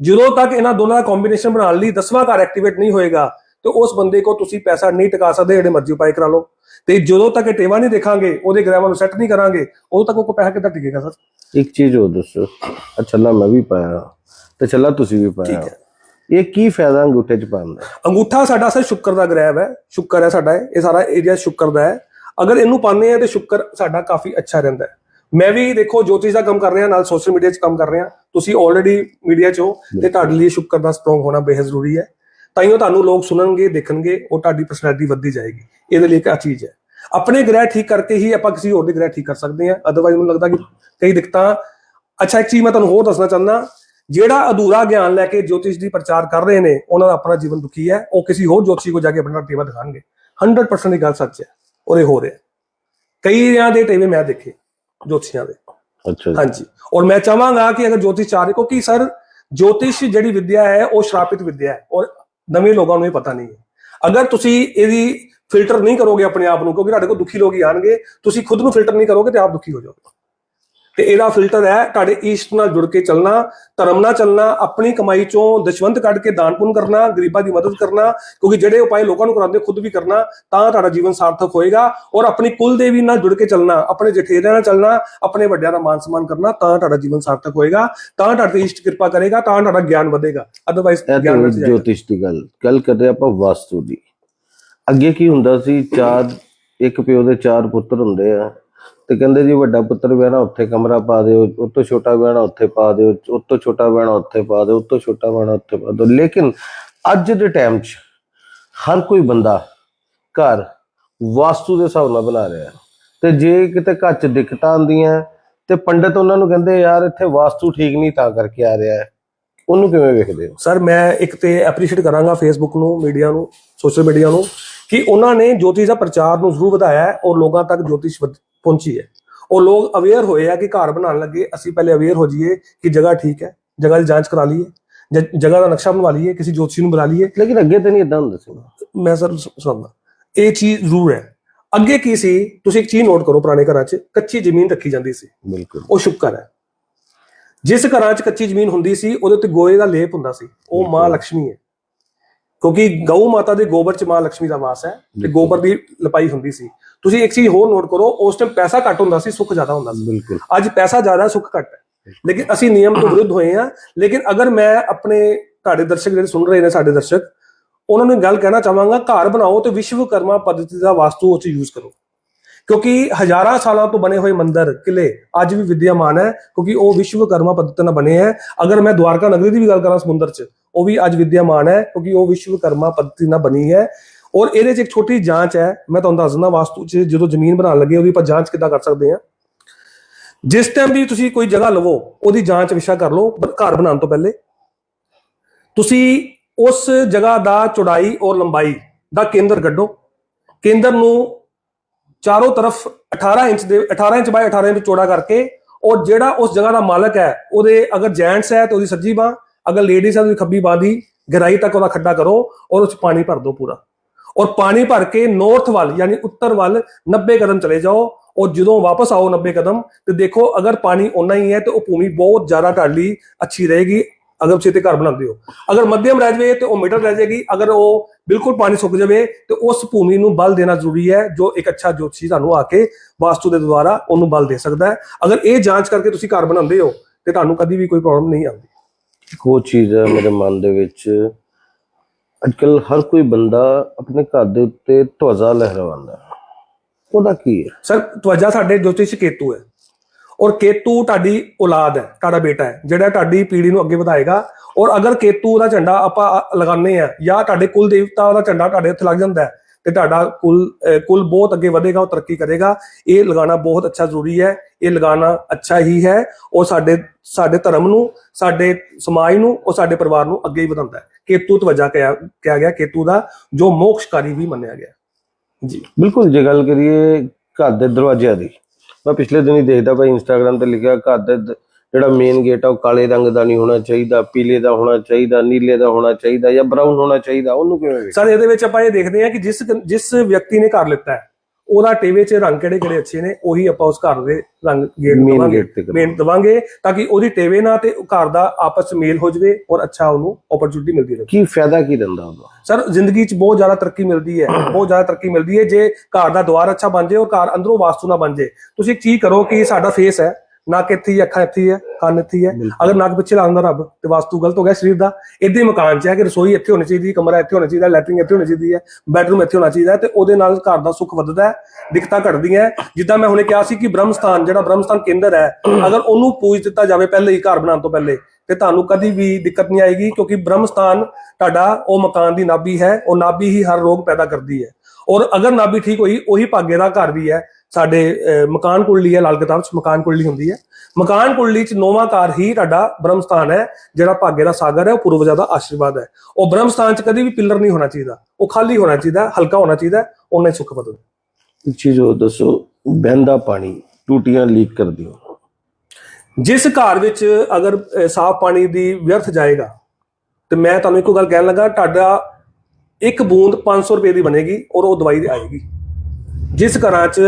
ਜਦੋਂ ਤੱਕ ਇਹਨਾਂ ਦੋਨਾਂ ਦਾ ਕੰਬੀਨੇਸ਼ਨ ਬਣਾਉਣ ਲਈ ਦਸਵਾਂ ਘਰ ਐਕਟੀਵੇਟ ਨਹੀਂ ਹੋਏਗਾ ਤੇ ਉਸ ਬੰਦੇ ਕੋ ਤੁਸੀਂ ਪੈਸਾ ਨਹੀਂ ਟਿਕਾ ਸਕਦੇ ਜਿਹੜੇ ਮਰਜ਼ੀ ਉਪਾਅ ਕਰਾ ਲਓ। ਤੇ ਜਦੋਂ ਤੱਕ ਇਹ ਟੇਵਾ ਨਹੀਂ ਦੇਖਾਂਗੇ ਉਹਦੇ ਗ੍ਰਹਿਵਾਂ ਨੂੰ ਸੈੱਟ ਨਹੀਂ ਕਰਾਂਗੇ ਉਦੋਂ ਤੱਕ ਉਹ ਕੋ ਪੈਸਾ ਕਿੱਦਾਂ ਟਿਕੇਗਾ ਸਰ? ਇੱਕ ਚੀਜ਼ ਹੋਰ ਦੱਸੋ। ਅੱਛਾ ਨਾ ਮੈਂ ਵੀ ਪਾਇਆ। ਤੇ ਚੱਲਾ ਤੁਸੀਂ ਵੀ ਪਾਇਆ। ਠੀਕ ਹੈ। ਇਹ ਕੀ ਫਾਇਦਾ ਅੰਗੂਠੇ ਚ ਪਾਉਣ ਦਾ? ਅੰਗੂਠਾ ਸਾਡਾ ਸਰ ਸ਼ੁੱਕਰ ਦਾ ਗ੍ਰਹਿ ਹੈ ਸ਼ੁੱਕਰ ਹੈ ਸਾਡਾ ਇਹ ਸਾਰਾ ਏਰੀਆ ਸ਼ੁੱਕਰ ਦਾ ਹੈ। ਅਗਰ ਇਹਨੂੰ ਪਾਉਂਦੇ ਆ ਤੇ ਸ਼ੁੱਕਰ ਸਾਡਾ ਕਾਫੀ ਅੱਛਾ ਰਹਿੰਦਾ ਹੈ। ਮੈਂ ਵੀ ਦੇਖੋ ਜੋਤਿਸ਼ ਦਾ ਕੰਮ ਕਰ ਰਿਹਾ ਨਾਲ ਸੋਸ਼ਲ ਮੀਡੀਆ 'ਚ ਕੰਮ ਕਰ ਰਿਹਾ। ਤੁਸੀਂ ਆਲਰੇਡੀ ਮੀਡੀਆ 'ਚ ਹੋ ਤੇ ਤੁਹਾਡੇ ਲਈ ਸ਼ੁੱਕਰ ਦਾ ਸਟਰੋਂਗ ਹੋਣਾ ਬੇਹੱਦ ਜ਼ਰੂਰੀ ਹੈ। ਤਾਈਓ ਤੁਹਾਨੂੰ ਲੋਕ ਸੁਣਨਗੇ ਦੇਖਣਗੇ ਉਹ ਤੁਹਾਡੀ ਪਰਸਨੈਲਿਟੀ ਵੱਧਦੀ ਜਾਏਗੀ। ਇਹਦੇ ਲਈ ਇੱਕ ਆ ਚੀਜ਼ ਹੈ। ਆਪਣੇ ਗ੍ਰਹਿ ਠੀਕ ਕਰਕੇ ਹੀ ਆਪਾਂ ਕਿਸੇ ਹੋਰ ਦੇ ਗ੍ਰਹਿ ਠੀਕ ਕਰ ਸਕਦੇ ਹਾਂ। ਅਦਰਵਾਈਜ਼ ਮੈਨੂੰ ਲੱਗਦਾ ਕਿ ਕਈ ਦਿੱਕਤਾਂ ਅੱਛਾ ਇੱਕ ਚੀਜ਼ ਮੈਂ ਤੁਹਾਨੂੰ ਹੋਰ ਦੱਸਣਾ ਚਾਹੁੰਦਾ। ਜਿਹੜਾ ਅਧੂਰਾ ਗਿਆਨ ਲੈ ਕੇ ਜੋਤਿਸ਼ ਦੀ ਪ੍ਰਚਾਰ ਕਰ ਰਹੇ ਨੇ ਉਹਨਾਂ ਦਾ ਆਪਣਾ ਜੀਵਨ ਦੁਖੀ ਹੈ ਉਹ ਕਿਸੇ ਹੋਰ ਜੋਤਸ਼ੀ ਕੋ ਜਾ ਕੇ ਆਪਣਾ ਟੇਵਾ ਦਿਖਾਣਗੇ। 100% ਦੀ ਗੱਲ ਸੱਚ ਹੈ ਇਹ ਹੋ ਰਿਹਾ ਕਈਆਂ ਦੇ ਟੇਵੇ ਮੈਂ ਦੇਖੇ ਜੋਤਸ਼ੀਆਂ ਦੇ। ਅੱਛਾ ਹਾਂਜੀ। ਔਰ ਮੈਂ ਚਾਹਾਂਗਾ ਕਿ ਅਗਰ ਜੋਤਿਸ਼ ਚਾਹ ਰਹੇ ਕਿਉਂਕਿ ਸਰ ਜੋਤਿਸ਼ ਜਿਹੜੀ ਵਿਦਿਆ ਹੈ ਉਹ ਸ਼ਰਾਪਿਤ ਵਿਦਿਆ ਹੈ ਔਰ ਨਵੇਂ ਲੋਕਾਂ ਨੂੰ ਇਹ ਪਤਾ ਨਹੀਂ ਹੈ। ਅਗਰ ਤੁਸੀਂ ਇਹਦੀ ਫਿਲਟਰ ਨਹੀਂ ਕਰੋਗੇ ਆਪਣੇ ਆਪ ਨੂੰ ਕਿਉਂਕਿ ਤੁਹਾਡੇ ਕੋਲ ਦੁਖੀ ਲੋਕ ਹੀ ਆਣਗੇ ਤੁਸੀਂ ਖੁਦ ਨੂੰ ਫਿਲਟਰ ਨਹੀਂ ਕਰੋਗੇ ਤੇ ਆਪ ਦੁਖੀ ਹੋ ਜਾਓਗੇ। ਤੇ ਇਹਦਾ ਫਿਲਟਰ ਹੈ ਤੁਹਾਡੇ ਈਸ਼ਟ ਨਾਲ ਜੁੜ ਕੇ ਚੱਲਣਾ ਧਰਮ ਨਾਲ ਚੱਲਣਾ ਆਪਣੀ ਕਮਾਈ ਚੋਂ ਦਸ਼ਵੰਤ ਕੱਢ ਕੇ ਦਾਨ ਪੁੰਨ ਕਰਨਾ ਗਰੀਬਾਂ ਦੀ ਮਦਦ ਕਰਨਾ ਕਿਉਂਕਿ ਜਿਹੜੇ ਉਪਾਅ ਲੋਕਾਂ ਨੂੰ ਕਰਾਉਂਦੇ ਖੁਦ ਵੀ ਕਰਨਾ ਤਾਂ ਤੁਹਾਡਾ ਜੀਵਨ ਸਾਰਥਕ ਹੋਏਗਾ ਔਰ ਆਪਣੀ ਕੁਲ ਦੇਵੀ ਨਾਲ ਜੁੜ ਕੇ ਚੱਲਣਾ ਆਪਣੇ ਜਠੇਰਿਆਂ ਨਾਲ ਚੱਲਣਾ ਆਪਣੇ ਵੱਡਿਆਂ ਦਾ ਮਾਨ ਸਨਮਾਨ ਕਰਨਾ ਤਾਂ ਤੁਹਾਡਾ ਜੀਵਨ ਸਾਰਥਕ ਹੋਏਗਾ ਤਾਂ ਤੁਹਾਡੇ ਤੇ ਈਸ਼ਟ ਕਿਰਪਾ ਕਰੇਗਾ ਤਾਂ ਤੁਹਾਡਾ ਗਿਆਨ ਵਧੇਗਾ। ਅਦਰਵਾਈਜ਼ ਇਹ ਗਿਆਨ ਵਿੱਚ ਜੋਤਿਸ਼ ਦੀ ਗੱਲ ਗੱਲ ਕਰ ਰਹੇ ਆਪਾਂ ਵਾਸਤੂ ਦੀ। ਅੱਗੇ ਕੀ ਹੁੰਦਾ ਸੀ ਚਾਰ ਇੱਕ ਪਿਓ ਦੇ ਚਾਰ ਪੁੱਤਰ ਹੁੰਦੇ ਆ। ਤੇ ਕਹਿੰਦੇ ਜੀ ਵੱਡਾ ਪੁੱਤਰ ਵਿਆਹਣਾ, ਉੱਥੇ ਕਮਰਾ ਪਾ ਦਿਓ, ਉਹ ਤੋਂ ਛੋਟਾ ਵਿਆਹਣਾ, ਉੱਥੇ ਪਾ ਦਿਓ, ਉਹ ਤੋਂ ਛੋਟਾ ਵਿਆਹਣਾ, ਉੱਥੇ ਪਾ ਦਿਓ, ਉਹ ਤੋਂ ਛੋਟਾ ਵਿਆਹਣਾ, ਉੱਥੇ ਪਾ ਦਿਓ। ਲੇਕਿਨ ਅੱਜ ਦੇ ਟਾਈਮ 'ਚ ਹਰ ਕੋਈ ਬੰਦਾ ਘਰ ਵਾਸਤੂ ਦੇ ਹਿਸਾਬ ਨਾਲ ਬਣਾ ਰਿਹਾ ਤੇ ਜੇ ਕਿਤੇ ਘਰ 'ਚ ਦਿੱਕਤਾਂ ਆਉਂਦੀਆਂ ਤੇ ਪੰਡਤ ਉਹਨਾਂ ਨੂੰ ਕਹਿੰਦੇ, ਯਾਰ, ਇੱਥੇ ਵਾਸਤੂ ਠੀਕ ਨਹੀਂ, ਤਾਂ ਕਰਕੇ ਆ ਰਿਹਾ ਹੈ। ਉਹਨੂੰ ਕਿਵੇਂ ਵੇਖਦੇ ਹੋ? ਸਰ ਮੈਂ ਇੱਕ ਤੇ ਐਪਰੀਸ਼ੀਏਟ ਕਰਾਂਗਾ ਫੇਸਬੁੱਕ ਨੂੰ ਮੀਡੀਆ ਨੂੰ ਸੋਸ਼ਲ ਮੀਡੀਆ ਨੂੰ, ਕਿ ਉਹਨਾਂ ਨੇ ਜੋਤਿਸ਼ ਦਾ ਪ੍ਰਚਾਰ ਨੂੰ ਜ਼ਰੂਰ ਵਧਾਇਆ ਹੈ ਔਰ ਲੋਕਾਂ ਤੱਕ ਜੋਤਿਸ਼ ਪਹੁੰਚੀ ਹੈ। ਉਹ ਲੋਕ ਅਵੇਅਰ ਹੋਏ ਆ ਕਿ ਘਰ ਬਣਾਉਣ ਲੱਗੇ। ਅਸੀਂ ਪਹਿਲੇ ਅਵੇਅਰ ਹੋ ਜਾਈਏ ਕਿ ਜਗ੍ਹਾ ਠੀਕ ਹੈ ਜਗ੍ਹਾ ਦੀ ਜਾਂਚ ਕਰਾ ਲਈਏ ਜਗ੍ਹਾ ਦਾ ਨਕਸ਼ਾ ਬਣਵਾ ਲਈਏ ਕਿਸੇ ਜੋਤਸ਼ੀ ਨੂੰ ਬੁਲਾ ਲਈਏ। ਲੇਕਿਨ ਅੱਗੇ ਤੇ ਨਹੀਂ ਇਦਾਂ ਹੁੰਦਾ ਸੀ। ਮੈਂ ਸਰ ਸੁਣਦਾ। ਇਹ ਚੀਜ਼ ਜ਼ਰੂਰ ਹੈ। ਅੱਗੇ ਕੀ ਸੀ? ਤੁਸੀਂ ਇੱਕ ਚੀਜ਼ ਨੋਟ ਕਰੋ ਪੁਰਾਣੇ ਘਰਾਂ 'ਚ ਕੱਚੀ ਜ਼ਮੀਨ ਰੱਖੀ ਜਾਂਦੀ ਸੀ। ਬਿਲਕੁਲ। ਉਹ ਸ਼ੁਕਰ ਹੈ। ਜਿਸ ਘਰਾਂ 'ਚ ਕੱਚੀ ਜ਼ਮੀਨ ਹੁੰਦੀ ਸੀ ਉਹਦੇ ਉੱਤੇ ਗੋਏ ਦਾ ਲੇਪ ਹੁੰਦਾ ਸੀ। ਉਹ ਮਾਂ ਲక్ష్ਮੀ ਹੈ। ਕਿਉਂਕਿ ਗਊ ਮਾਤਾ ਦੇ ਗੋਬਰ 'ਚ ਮਾਂ ਲక్ష్ਮੀ ਦਾ ਵਾਸ ਹੈ ਤੇ ਗੋਬਰ ਦੀ ਲਪਾਈ ਹੁੰਦੀ ਸੀ। ਤੁਸੀਂ ਇੱਕ ਚੀਜ਼ ਹੋਰ ਨੋਟ ਕਰੋ ਉਸ ਟਾਈਮ ਪੈਸਾ ਘੱਟ ਹੁੰਦਾ ਸੀ ਸੁੱਖ ਜ਼ਿਆਦਾ ਹੁੰਦਾ ਸੀ। ਬਿਲਕੁਲ। ਅੱਜ ਪੈਸਾ ਜ਼ਿਆਦਾ ਸੁੱਖ ਘੱਟ ਹੈ। ਲੇਕਿਨ ਅਸੀਂ ਨਿਯਮ ਤੋਂ ਵਿਰੁੱਧ ਹੋਏ ਹਾਂ ਲੇਕਿਨ ਅਗਰ ਮੈਂ ਆਪਣੇ ਤੁਹਾਡੇ ਦਰਸ਼ਕ ਜਿਹੜੇ ਸੁਣ ਰਹੇ ਨੇ ਸਾਡੇ ਦਰਸ਼ਕ ਉਹਨਾਂ ਨੂੰ ਗੱਲ ਕਹਿਣਾ ਚਾਹਾਂਗਾ ਘਰ ਬਣਾਓ ਤੇ ਵਿਸ਼ਵਕਰਮਾ ਪੱਧਤੀ ਦਾ ਵਾਸਤੂ ਉਹ 'ਚ ਯੂਜ਼ ਕਰੋ। ਕਿਉਂਕਿ ਹਜ਼ਾਰਾਂ ਸਾਲਾਂ ਤੋਂ ਬਣੇ ਹੋਏ ਮੰਦਿਰ ਕਿਲੇ ਅੱਜ ਵੀ ਵਿਦਿਆਮਾਨ ਹੈ ਕਿਉਂਕਿ ਉਹ ਵਿਸ਼ਵਕਰਮਾ ਪੱਧਤੀ ਨਾਲ ਬਣੇ ਹੈ। ਅਗਰ ਮੈਂ ਦਵਾਰਕਾ ਨਗਰੀ ਦੀ ਵੀ ਗੱਲ ਕਰਾਂ ਸਮੁੰਦਰ 'ਚ ਉਹ ਵੀ ਅੱਜ ਵਿਦਿਆਮਾਨ ਹੈ ਕਿਉਂਕਿ ਉਹ ਵਿਸ਼ਵਕਰਮਾ ਪੱਧਤੀ ਨਾਲ ਬਣੀ ਹੈ। ਔਰ ਇਹਦੇ 'ਚ ਇੱਕ ਛੋਟੀ ਜਾਂਚ ਹੈ, ਮੈਂ ਤੁਹਾਨੂੰ ਦੱਸ ਦਿੰਦਾ ਵਾਸਤੂ 'ਚ, ਜਦੋਂ ਜ਼ਮੀਨ ਬਣਾਉਣ ਲੱਗੇ, ਉਹਦੀ ਆਪਾਂ ਜਾਂਚ ਕਿੱਦਾਂ ਕਰ ਸਕਦੇ ਹਾਂ। ਜਿਸ ਟਾਈਮ ਵੀ ਤੁਸੀਂ ਕੋਈ ਜਗ੍ਹਾ ਲਵੋ, ਉਹਦੀ ਜਾਂਚ ਵਿਸ਼ਾ ਕਰ ਲਓ ਘਰ ਬਣਾਉਣ ਤੋਂ ਪਹਿਲੇ। ਤੁਸੀਂ ਉਸ ਜਗ੍ਹਾ ਦਾ ਚੌੜਾਈ ਔਰ ਲੰਬਾਈ ਦਾ ਕੇਂਦਰ ਕੱਢੋ। ਕੇਂਦਰ ਨੂੰ ਚਾਰੋਂ ਤਰਫ 18 ਇੰਚ ਦੇ 18 ਇੰਚ ਬਾਈ 18 ਇੰਚ ਚੌੜਾ ਕਰਕੇ, ਔਰ ਜਿਹੜਾ ਉਸ ਜਗ੍ਹਾ ਦਾ ਮਾਲਕ ਹੈ, ਉਹਦੇ ਅਗਰ ਜੈਂਟਸ ਹੈ, ਤਾਂ ਉਹਦੀ ਸੱਜੀ ਬਾਹ, ਅਗਰ ਲੇਡੀਜ਼ ਹੈ ਤਾਂ ਉਹਦੀ ਖੱਬੀ ਬਾਹ ਦੀ ਗਹਿਰਾਈ ਤੱਕ ਉਹਦਾ ਖੱਡਾ ਕਰੋ, ਔਰ ਉਸ 'ਚ ਪਾਣੀ ਭਰ ਦਿਓ ਪੂਰਾ। ਔਰ ਪਾਣੀ ਭਰ ਕੇ ਨਾਰਥ ਵੱਲ, ਯਾਨੀ ਉੱਤਰ ਵੱਲ 90 ਕਦਮ ਚਲੇ ਜਾਓ, ਔਰ ਜਦੋਂ ਵਾਪਸ ਆਓ 90 ਕਦਮ, ਤੇ ਦੇਖੋ ਅਗਰ ਪਾਣੀ ਓਨਾ ਹੀ ਹੈ, ਤੇ ਉਹ ਭੂਮੀ ਬਹੁਤ ਜ਼ਿਆਦਾ ਢਾਲੀ ਅੱਛੀ ਰਹੇਗੀ, ਅਗਰ ਤੁਸੀਂ ਤੇ ਘਰ ਬਣਾਉਂਦੇ ਹੋ। ਅਗਰ ਮੱਧਮ ਰਹਿ ਜਾਵੇ, ਤੇ ਉਹ ਮੀਟਰ ਰਹਿ ਜਾਏਗੀ, ਅਗਰ ਉਹ ਬਿਲਕੁਲ ਪਾਣੀ ਸੁੱਕ ਜਾਵੇ, ਤੇ ਉਸ ਭੂਮੀ ਨੂੰ ਬਲ ਦੇਣਾ ਜ਼ਰੂਰੀ ਹੈ, ਜੋ ਇੱਕ ਅੱਛਾ ਜੋਤਸ਼ੀ ਤੁਹਾਨੂੰ ਆ ਕੇ ਵਾਸਤੂ ਦੇ ਦੁਆਰਾ ਉਹਨੂੰ ਬਲ ਦੇ ਸਕਦਾ ਹੈ। ਅਗਰ ਇਹ ਜਾਂਚ ਕਰਕੇ ਤੁਸੀਂ ਘਰ ਬਣਾਉਂਦੇ ਹੋ, ਤੇ ਤੁਹਾਨੂੰ ਕਦੀ ਵੀ ਕੋਈ ਪ੍ਰੋਬਲਮ ਨਹੀਂ ਆਉਂਦੀ। ਇੱਕ ਉਹ ਚੀਜ਼ ਹੈ ਮੇਰੇ ਮਨ ਦੇ ਵਿੱਚ ਅੱਜਕੱਲ ਹਰ ਕੋਈ ਬੰਦਾ ਆਪਣੇ ਘਰ ਦੇ ਉੱਤੇ ਧਵਜਾ ਲਹਿਰਾਉਂਦਾ ਉਹਦਾ ਕੀ ਹੈ? ਸਰ ਤਵਜਾ ਸਾਡੇ ਜੋਤਿਸ਼ ਕੇਤੂ ਹੈ। ਔਰ ਕੇਤੂ ਤੁਹਾਡੀ ਔਲਾਦ ਹੈ, ਤੁਹਾਡਾ ਬੇਟਾ ਹੈ, ਜਿਹੜਾ ਤੁਹਾਡੀ ਪੀੜ੍ਹੀ ਨੂੰ ਅੱਗੇ ਵਧਾਏਗਾ। ਔਰ ਅਗਰ ਕੇਤੂ ਦਾ ਝੰਡਾ ਆਪਾਂ ਲਗਾਉਂਦੇ ਆ ਜਾਂ ਤੁਹਾਡੇ ਕੁਲ ਦੇਵਤਾ ਦਾ ਝੰਡਾ ਤੁਹਾਡੇ ਉੱਥੇ ਲੱਗ ਜਾਂਦਾ ਹੈ, ਤੇ ਤੁਹਾਡਾ ਕੁਲ ਅਹ ਕੁਲ ਬਹੁਤ ਅੱਗੇ ਵਧੇਗਾ, ਉਹ ਤਰੱਕੀ ਕਰੇਗਾ। ਇਹ ਲਗਾਉਣਾ ਬਹੁਤ ਅੱਛਾ ਜ਼ਰੂਰੀ ਹੈ, ਇਹ ਲਗਾਉਣਾ ਅੱਛਾ ਹੀ ਹੈ, ਉਹ ਸਾਡੇ ਸਾਡੇ ਧਰਮ ਨੂੰ, ਸਾਡੇ ਸਮਾਜ ਨੂੰ, ਉਹ ਸਾਡੇ ਪਰਿਵਾਰ ਨੂੰ ਅੱਗੇ ਹੀ ਵਧਾਉਂਦਾ ਹੈ। ਕੇਤੂ ਤਵਜਾ ਕਿਹਾ ਕਿਹਾ ਗਿਆ ਕੇਤੂ ਦਾ ਜੋ ਮੋਕਸ਼ਕਾਰੀ ਵੀ ਮੰਨਿਆ ਗਿਆ। ਜੀ। ਬਿਲਕੁਲ ਜੇ ਗੱਲ ਕਰੀਏ ਘਰ ਦੇ ਦਰਵਾਜ਼ਿਆਂ ਦੀ ਮੈਂ ਪਿਛਲੇ ਦਿਨੀ ਦੇਖਦਾ ਭਾਈ ਇੰਸਟਾਗ੍ਰam ਤੇ ਲਿਖਿਆ ਘਰ ਦੇ ਜਿਹੜਾ ਮੇਨ ਗੇਟ ਆ ਉਹ ਕਾਲੇ ਰੰਗ ਦਾ ਨਹੀਂ ਹੋਣਾ ਚਾਹੀਦਾ ਪੀਲੇ ਦਾ ਹੋਣਾ ਚਾਹੀਦਾ ਨੀਲੇ ਦਾ ਹੋਣਾ ਚਾਹੀਦਾ ਜਾਂ ਬਰਾਊਨ ਹੋਣਾ ਚਾਹੀਦਾ ਉਹਨੂੰ ਕਿਵੇਂ ਸਰ ਇਹਦੇ ਵਿੱਚ ਆਪਾਂ ਇਹ ਦੇਖਦੇ ਹਾਂ ਕਿ ਜਿਸ ਜਿਸ ਵਿਅਕਤੀ ਨੇ ਘਰ ਲਿੱਤਾ ਹੈ ਉਹਦਾ ਟੇਵੇ 'ਚ ਰੰਗ ਕਿਹੜੇ ਕਿਹੜੇ ਅੱਛੇ ਨੇ ਉਹੀ ਆਪਾਂ ਉਸ ਘਰ ਦੇ ਰੰਗ ਗੇਟ ਦਵਾਂਗੇ ਗੇਟ ਤੇ। ਮੇਨ ਦਵਾਂਗੇ ਤਾਂ ਕਿ ਉਹਦੀ ਟੇਵੇ ਨਾਲ ਤੇ ਘਰ ਦਾ ਆਪਸ 'ਚ ਮੇਲ ਹੋ ਜਵੇ ਔਰ ਅੱਛਾ ਉਹਨੂੰ ਓਪਰਚੁਨਿਟੀ ਮਿਲਦੀ ਰਹੇ। ਕੀ ਫਾਇਦਾ ਕੀ ਦਿੰਦਾ ਉਹਦਾ? ਸਰ ਜ਼ਿੰਦਗੀ 'ਚ ਬਹੁਤ ਜ਼ਿਆਦਾ ਤਰੱਕੀ ਮਿਲਦੀ ਹੈ ਬਹੁਤ ਜ਼ਿਆਦਾ ਤਰੱਕੀ ਮਿਲਦੀ ਹੈ ਜੇ ਘਰ ਦਾ ਦੁਆਰ ਅੱਛਾ ਬਣ ਜਾਏ ਔਰ ਘਰ ਅੰਦਰੋਂ ਵਾਸਤੂ ਨਾ ਬਣ ਜਾਏ। ਤੁਸੀਂ ਇੱਕ ਚੀਜ਼ ਕਰੋ ਕਿ ਸਾਡਾ ਫੇਸ ਹੈ ਨੱਕ ਇੱਥੇ ਹੀ ਅੱਖਾਂ ਇੱਥੇ ਹੀ ਹੈ ਕੰਨ ਇੱਥੇ ਹੀ ਹੈ। ਅਗਰ ਨੱਕ ਪਿੱਛੇ ਲਾਉਂਦਾ ਰੱਬ ਤੇ ਵਾਸਤੂ ਗਲਤ ਹੋ ਗਿਆ ਸਰੀਰ ਦਾ ਇਦਾਂ ਹੀ ਮਕਾਨ 'ਚ ਹੈ ਕਿ ਰਸੋਈ ਇੱਥੇ ਹੋਣੀ ਚਾਹੀਦੀ ਹੈ ਕਮਰਾ ਇੱਥੇ ਹੋਣਾ ਚਾਹੀਦਾ ਲੈਟਰਿੰਗ ਇੱਥੇ ਹੋਣੀ ਚਾਹੀਦੀ ਹੈ ਬੈਡਰੂਮ ਇੱਥੇ ਹੋਣਾ ਚਾਹੀਦਾ ਤੇ ਉਹਦੇ ਨਾਲ ਘਰ ਦਾ ਸੁੱਖ ਵੱਧਦਾ ਹੈ ਦਿੱਕਤਾਂ ਘਟਦੀਆਂ ਹੈ। ਜਿੱਦਾਂ ਮੈਂ ਹੁਣੇ ਕਿਹਾ ਸੀ ਕਿ ਬ੍ਰਹਮਸਥਾਨ ਜਿਹੜਾ ਬ੍ਰਹਮਸਥਾਨ ਕੇਂਦਰ ਹੈ ਅਗਰ ਉਹਨੂੰ ਪੂਜ ਦਿੱਤਾ ਜਾਵੇ ਪਹਿਲੇ ਹੀ ਘਰ ਬਣਾਉਣ ਤੋਂ ਪਹਿਲੇ ਤੇ ਤੁਹਾਨੂੰ ਕਦੀ ਵੀ ਦਿੱਕਤ ਨਹੀਂ ਆਏਗੀ ਕਿਉਂਕਿ ਬ੍ਰਹਮਸਥਾਨ ਤੁਹਾਡਾ ਉਹ ਮਕਾਨ ਦੀ ਨਾਭੀ ਹੈ ਉਹ ਨਾਭੀ ਹੀ ਹਰ ਰੋਗ ਪੈਦਾ ਕਰਦੀ ਹੈ ਔਰ ਅਗਰ ਨਾਭੀ ਠੀਕ ਹੋਈ ਉਹੀ ਭਾਗੇ ਦਾ ਘਰ ਵੀ ਹੈ ਸਾਡੇ ਮਕਾਨ ਕੁੰਡਲੀ ਹੈ ਲਾਲ ਕਿਤਾਬ ਚ ਮਕਾਨ ਕੁੰਡਲੀ ਹੁੰਦੀ ਹੈ। ਮਕਾਨ ਕੁੰਡਲੀ ਚ ਨੌਵਾਂ ਘਰ ਹੀ ਤੁਹਾਡਾ ਬ੍ਰਹਮਸਥਾਨ ਹੈ ਜਿਹੜਾ ਭਾਗੇ ਦਾ ਸਾਗਰ ਹੈ ਉਹ ਪੂਰਵਜਾਂ ਦਾ ਆਸ਼ੀਰਵਾਦ ਹੈ। ਉਹ ਬ੍ਰਹਮਸਥਾਨ ਚ ਕਦੀ ਵੀ ਪਿੱਲਰ ਨਹੀਂ ਹੋਣਾ ਚਾਹੀਦਾ। ਉਹ ਖਾਲੀ ਹੋਣਾ ਚਾਹੀਦਾ ਹਲਕਾ ਹੋਣਾ ਚਾਹੀਦਾ ਉਹਨੇ ਸੁੱਖ ਵਧਦਾ ਇੱਕ ਚੀਜ਼ ਉਹ ਦੱਸੋ ਬਹਿੰਦਾ ਪਾਣੀ ਟੂਟੀਆਂ ਲੀਕ ਕਰਦੀਆਂ ਜਿਸ ਘਰ ਵਿੱਚ ਅਗਰ ਸਾਫ਼ ਪਾਣੀ ਦੀ ਵਿਅਰਥ ਜਾਏਗਾ ਤੇ ਮੈਂ ਤੁਹਾਨੂੰ ਇੱਕੋ ਗੱਲ ਕਹਿਣ ਲੱਗਾ ਤੁਹਾਡਾ ਇੱਕ ਬੂੰਦ 500 ਰੁਪਏ ਦੀ ਬਣੇਗੀ ਔਰ ਉਹ ਦਵਾਈ ਦੀ ਆਏਗੀ। ਜਿਸ ਘਰਾਂ 'ਚ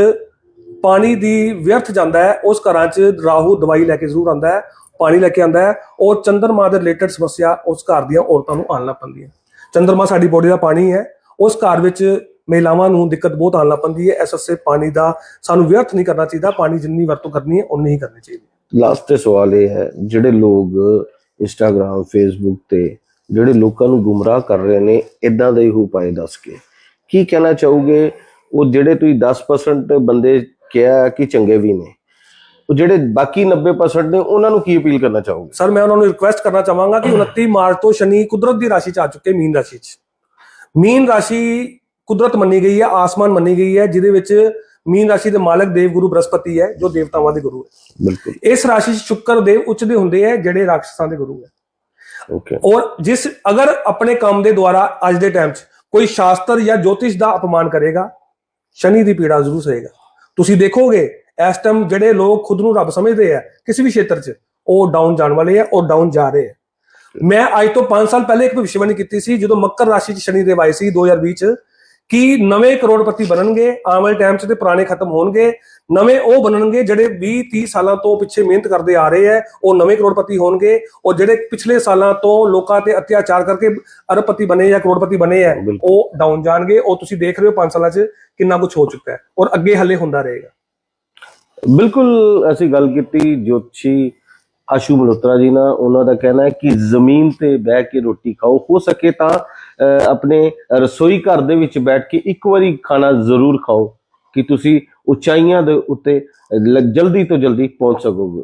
ਪਾਣੀ ਦੀ ਵਿਅਰਥ ਜਾਂਦਾ ਹੈ, ਉਸ ਘਰਾਂ 'ਚ ਰਾਹੂ ਦਵਾਈ ਲੈ ਕੇ ਜ਼ਰੂਰ ਆਉਂਦਾ ਹੈ, ਪਾਣੀ ਲੈ ਕੇ ਆਉਂਦਾ ਹੈ, ਔਰ ਚੰਦਰਮਾ ਦੇ ਰਿਲੇਟਡ ਸਮੱਸਿਆ ਉਸ ਘਰ ਦੀਆਂ ਔਰਤਾਂ ਨੂੰ ਆਉਣ ਲੱਗ ਹੈ। ਚੰਦਰਮਾ ਸਾਡੀ ਬੋਡੀ ਦਾ ਪਾਣੀ ਹੈ, ਉਸ ਘਰ ਵਿੱਚ ਮਹਿਲਾਵਾਂ ਨੂੰ ਦਿੱਕਤ ਬਹੁਤ ਆਉਣ ਲੱਗ ਪੈਂਦੀ ਹੈ, ਇਸ ਵਾਸਤੇ ਪਾਣੀ ਦਾ ਸਾਨੂੰ ਵਿਅਰਥ ਨਹੀਂ ਕਰਨਾ ਚਾਹੀਦਾ, ਪਾਣੀ ਜਿੰਨੀ ਵਰਤੋਂ ਕਰਨੀ ਹੈ ਉਨੀ ਹੀ ਕਰਨੀ ਚਾਹੀਦੀ ਲਾਸਟ ਤੇ ਸਵਾਲ ਇਹ ਹੈ, ਜਿਹੜੇ ਲੋਕ ਇੰਸਟਾਗ੍ਰam ਫੇਸਬੁੱਕ ਤੇ ਜਿਹੜੇ ਲੋਕਾਂ ਨੂੰ ਗੁੰਮਰਾਹ ਕਰ ਰਹੇ ਨੇ ਇਦਾਂ ਦੇ ਹੀ ਉਪਾਏ ਦੱਸ ਕੇ, ਕੀ ਕਹਿਣਾ ਚਾਹੋਗੇ? ਉਹ ਜਿਹੜੇ ਤੁਸੀਂ 10% ਬੰਦੇ ਕਿਹਾ ਕਿ ਚੰਗੇ ਵੀ ਨੇ। ਉਹ ਜਿਹੜੇ ਬਾਕੀ 90% ਨੇ ਉਹਨਾਂ ਨੂੰ ਕੀ ਅਪੀਲ ਕਰਨਾ ਚਾਹੋਗੇ? ਸਰ ਮੈਂ ਉਹਨਾਂ ਨੂੰ ਰਿਕੁਐਸਟ ਕਰਨਾ ਚਾਹਾਂਗਾ ਕਿ 29 ਮਾਰਚ ਤੋਂ ਸ਼ਨੀ ਕੁਦਰਤ ਦੀ ਰਾਸ਼ੀ ਚ ਆ ਚੁੱਕੇ ਮੀਨ ਰਾਸ਼ੀ ਚ। ਮੀਨ ਰਾਸ਼ੀ ਕੁਦਰਤ ਮੰਨੀ ਗਈ ਹੈ ਆਸਮਾਨ ਮੰਨੀ ਗਈ ਹੈ ਜਿਹਦੇ ਵਿੱਚ ਮੀਨ ਰਾਸ਼ੀ ਦੇ ਮਾਲਕ ਦੇਵ ਗੁਰੂ ਬ੍ਰਹਸਪਤੀ ਹੈ ਜੋ ਦੇਵਤਾਵਾਂ ਦੇ ਗੁਰੂ ਹੈ। ਬਿਲਕੁਲ। ਇਸ ਰਾਸ਼ੀ 'ਚ ਸ਼ੁਕਰ ਦੇਵ ਉੱਚਦੇ ਹੁੰਦੇ ਹੈ ਜਿਹੜੇ ਰਾਖਸ਼ਾਂ ਦੇ ਗੁਰੂ ਹੈ। ਓਕੇ ਔਰ ਜਿਸ ਅਗਰ ਆਪਣੇ ਕੰਮ ਦੇ ਦੁਆਰਾ ਅੱਜ ਦੇ ਟਾਈਮ 'ਚ ਕੋਈ ਸ਼ਾਸਤਰ ਜਾਂ ਜੋਤਿਸ਼ ਦਾ ਅਪਮਾਨ ਕਰੇਗਾ ਸ਼ਨੀ ਦੀ ਪੀੜਾ ਜ਼ਰੂਰ ਸਹੇਗਾ। ਤੁਸੀਂ ਦੇਖੋਗੇ, ਇਸ ਟਾਈਮ ਜਿਹੜੇ ਲੋਕ ਖੁਦ ਨੂੰ ਰੱਬ ਸਮਝਦੇ ਆ, ਕਿਸੇ ਵੀ ਖੇਤਰ 'ਚ, ਉਹ ਡਾਊਨ ਜਾਣ ਵਾਲੇ ਆ, ਉਹ ਡਾਊਨ ਜਾ ਰਹੇ ਆ। ਮੈਂ ਅੱਜ ਤੋਂ 5 ਸਾਲ ਪਹਿਲੇ ਇੱਕ ਭਵਿੱਖਬਾਣੀ ਕੀਤੀ ਸੀ, ਜਦੋਂ ਮੱਕਰ ਰਾਸ਼ੀ 'ਚ ਸ਼ਨੀ ਦੇਵ ਆਏ ਸੀ 2020 'ਚ, ਕਿ ਨਵੇਂ ਕਰੋੜਪਤੀ ਬਣਨਗੇ, ਆਉਣ ਵਾਲੇ ਟਾਈਮ 'ਚ ਤੇ ਪੁਰਾਣੇ ਖਤਮ ਹੋਣਗੇ ਨਵੇਂ ਉਹ ਬਣਨਗੇ ਜਿਹੜੇ 20 30 ਸਾਲਾਂ ਤੋਂ ਪਿੱਛੇ ਮਿਹਨਤ ਕਰਦੇ ਆ ਰਹੇ ਹੈ ਉਹ ਨਵੇਂ ਕਰੋੜਪਤੀ ਹੋਣਗੇ ਉਹ ਜਿਹੜੇ ਪਿਛਲੇ ਸਾਲਾਂ ਤੋਂ ਲੋਕਾਂ ਤੇ ਅਤਿਆਚਾਰ ਕਰਕੇ ਅਰਬਪਤੀ ਬਣੇ ਜਾਂ ਕਰੋੜਪਤੀ ਬਣੇ ਬਿਲਕੁਲ। ਉਹ ਡਾਊਨ ਜਾਣਗੇ ਉਹ ਤੁਸੀਂ ਦੇਖ ਰਹੇ ਹੋ 5 ਸਾਲਾਂ 'ਚ ਕਿੰਨਾ ਕੁਝ ਹੋ ਚੁੱਕਾ ਹੈ ਔਰ ਅੱਗੇ ਹੱਲੇ ਹੁੰਦਾ ਰਹੇਗਾ ਬਿਲਕੁਲ ਅਸੀਂ ਗੱਲ ਕੀਤੀ ਜੋਤਸ਼ੀ ਆਸ਼ੂ ਮਲਹੋਤਰਾ ਜੀ ਨਾਲ ਉਹਨਾਂ ਦਾ ਕਹਿਣਾ ਹੈ ਕਿ ਜ਼ਮੀਨ ਤੇ ਬਹਿ ਕੇ ਰੋਟੀ ਖਾਓ ਹੋ ਸਕੇ ਤਾਂ ਆਪਣੇ ਰਸੋਈ ਘਰ ਦੇ ਵਿੱਚ ਬੈਠ ਕੇ ਇੱਕ ਵਾਰੀ ਖਾਣਾ ਜ਼ਰੂਰ ਖਾਓ ਕਿ ਤੁਸੀਂ ਉਚਾਈਆਂ ਦੇ ਉੱਤੇ ਲ- ਜਲਦੀ ਤੋਂ ਜਲਦੀ ਪਹੁੰਚ ਸਕੋਗੇ।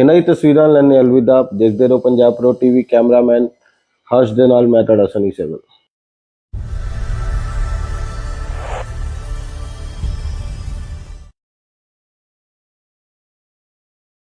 ਇਹਨਾਂ ਹੀ ਤਸਵੀਰਾਂ ਲੈਣੇ ਅਲਵਿਦਾ। ਦੇਖਦੇ ਰਹੋ Punjab pro TV cameraman Harsh ਦੇ ਨਾਲ ਮੈਂ ਤੁਹਾਡਾ ਸਨੀ ਸਹਿਗਲ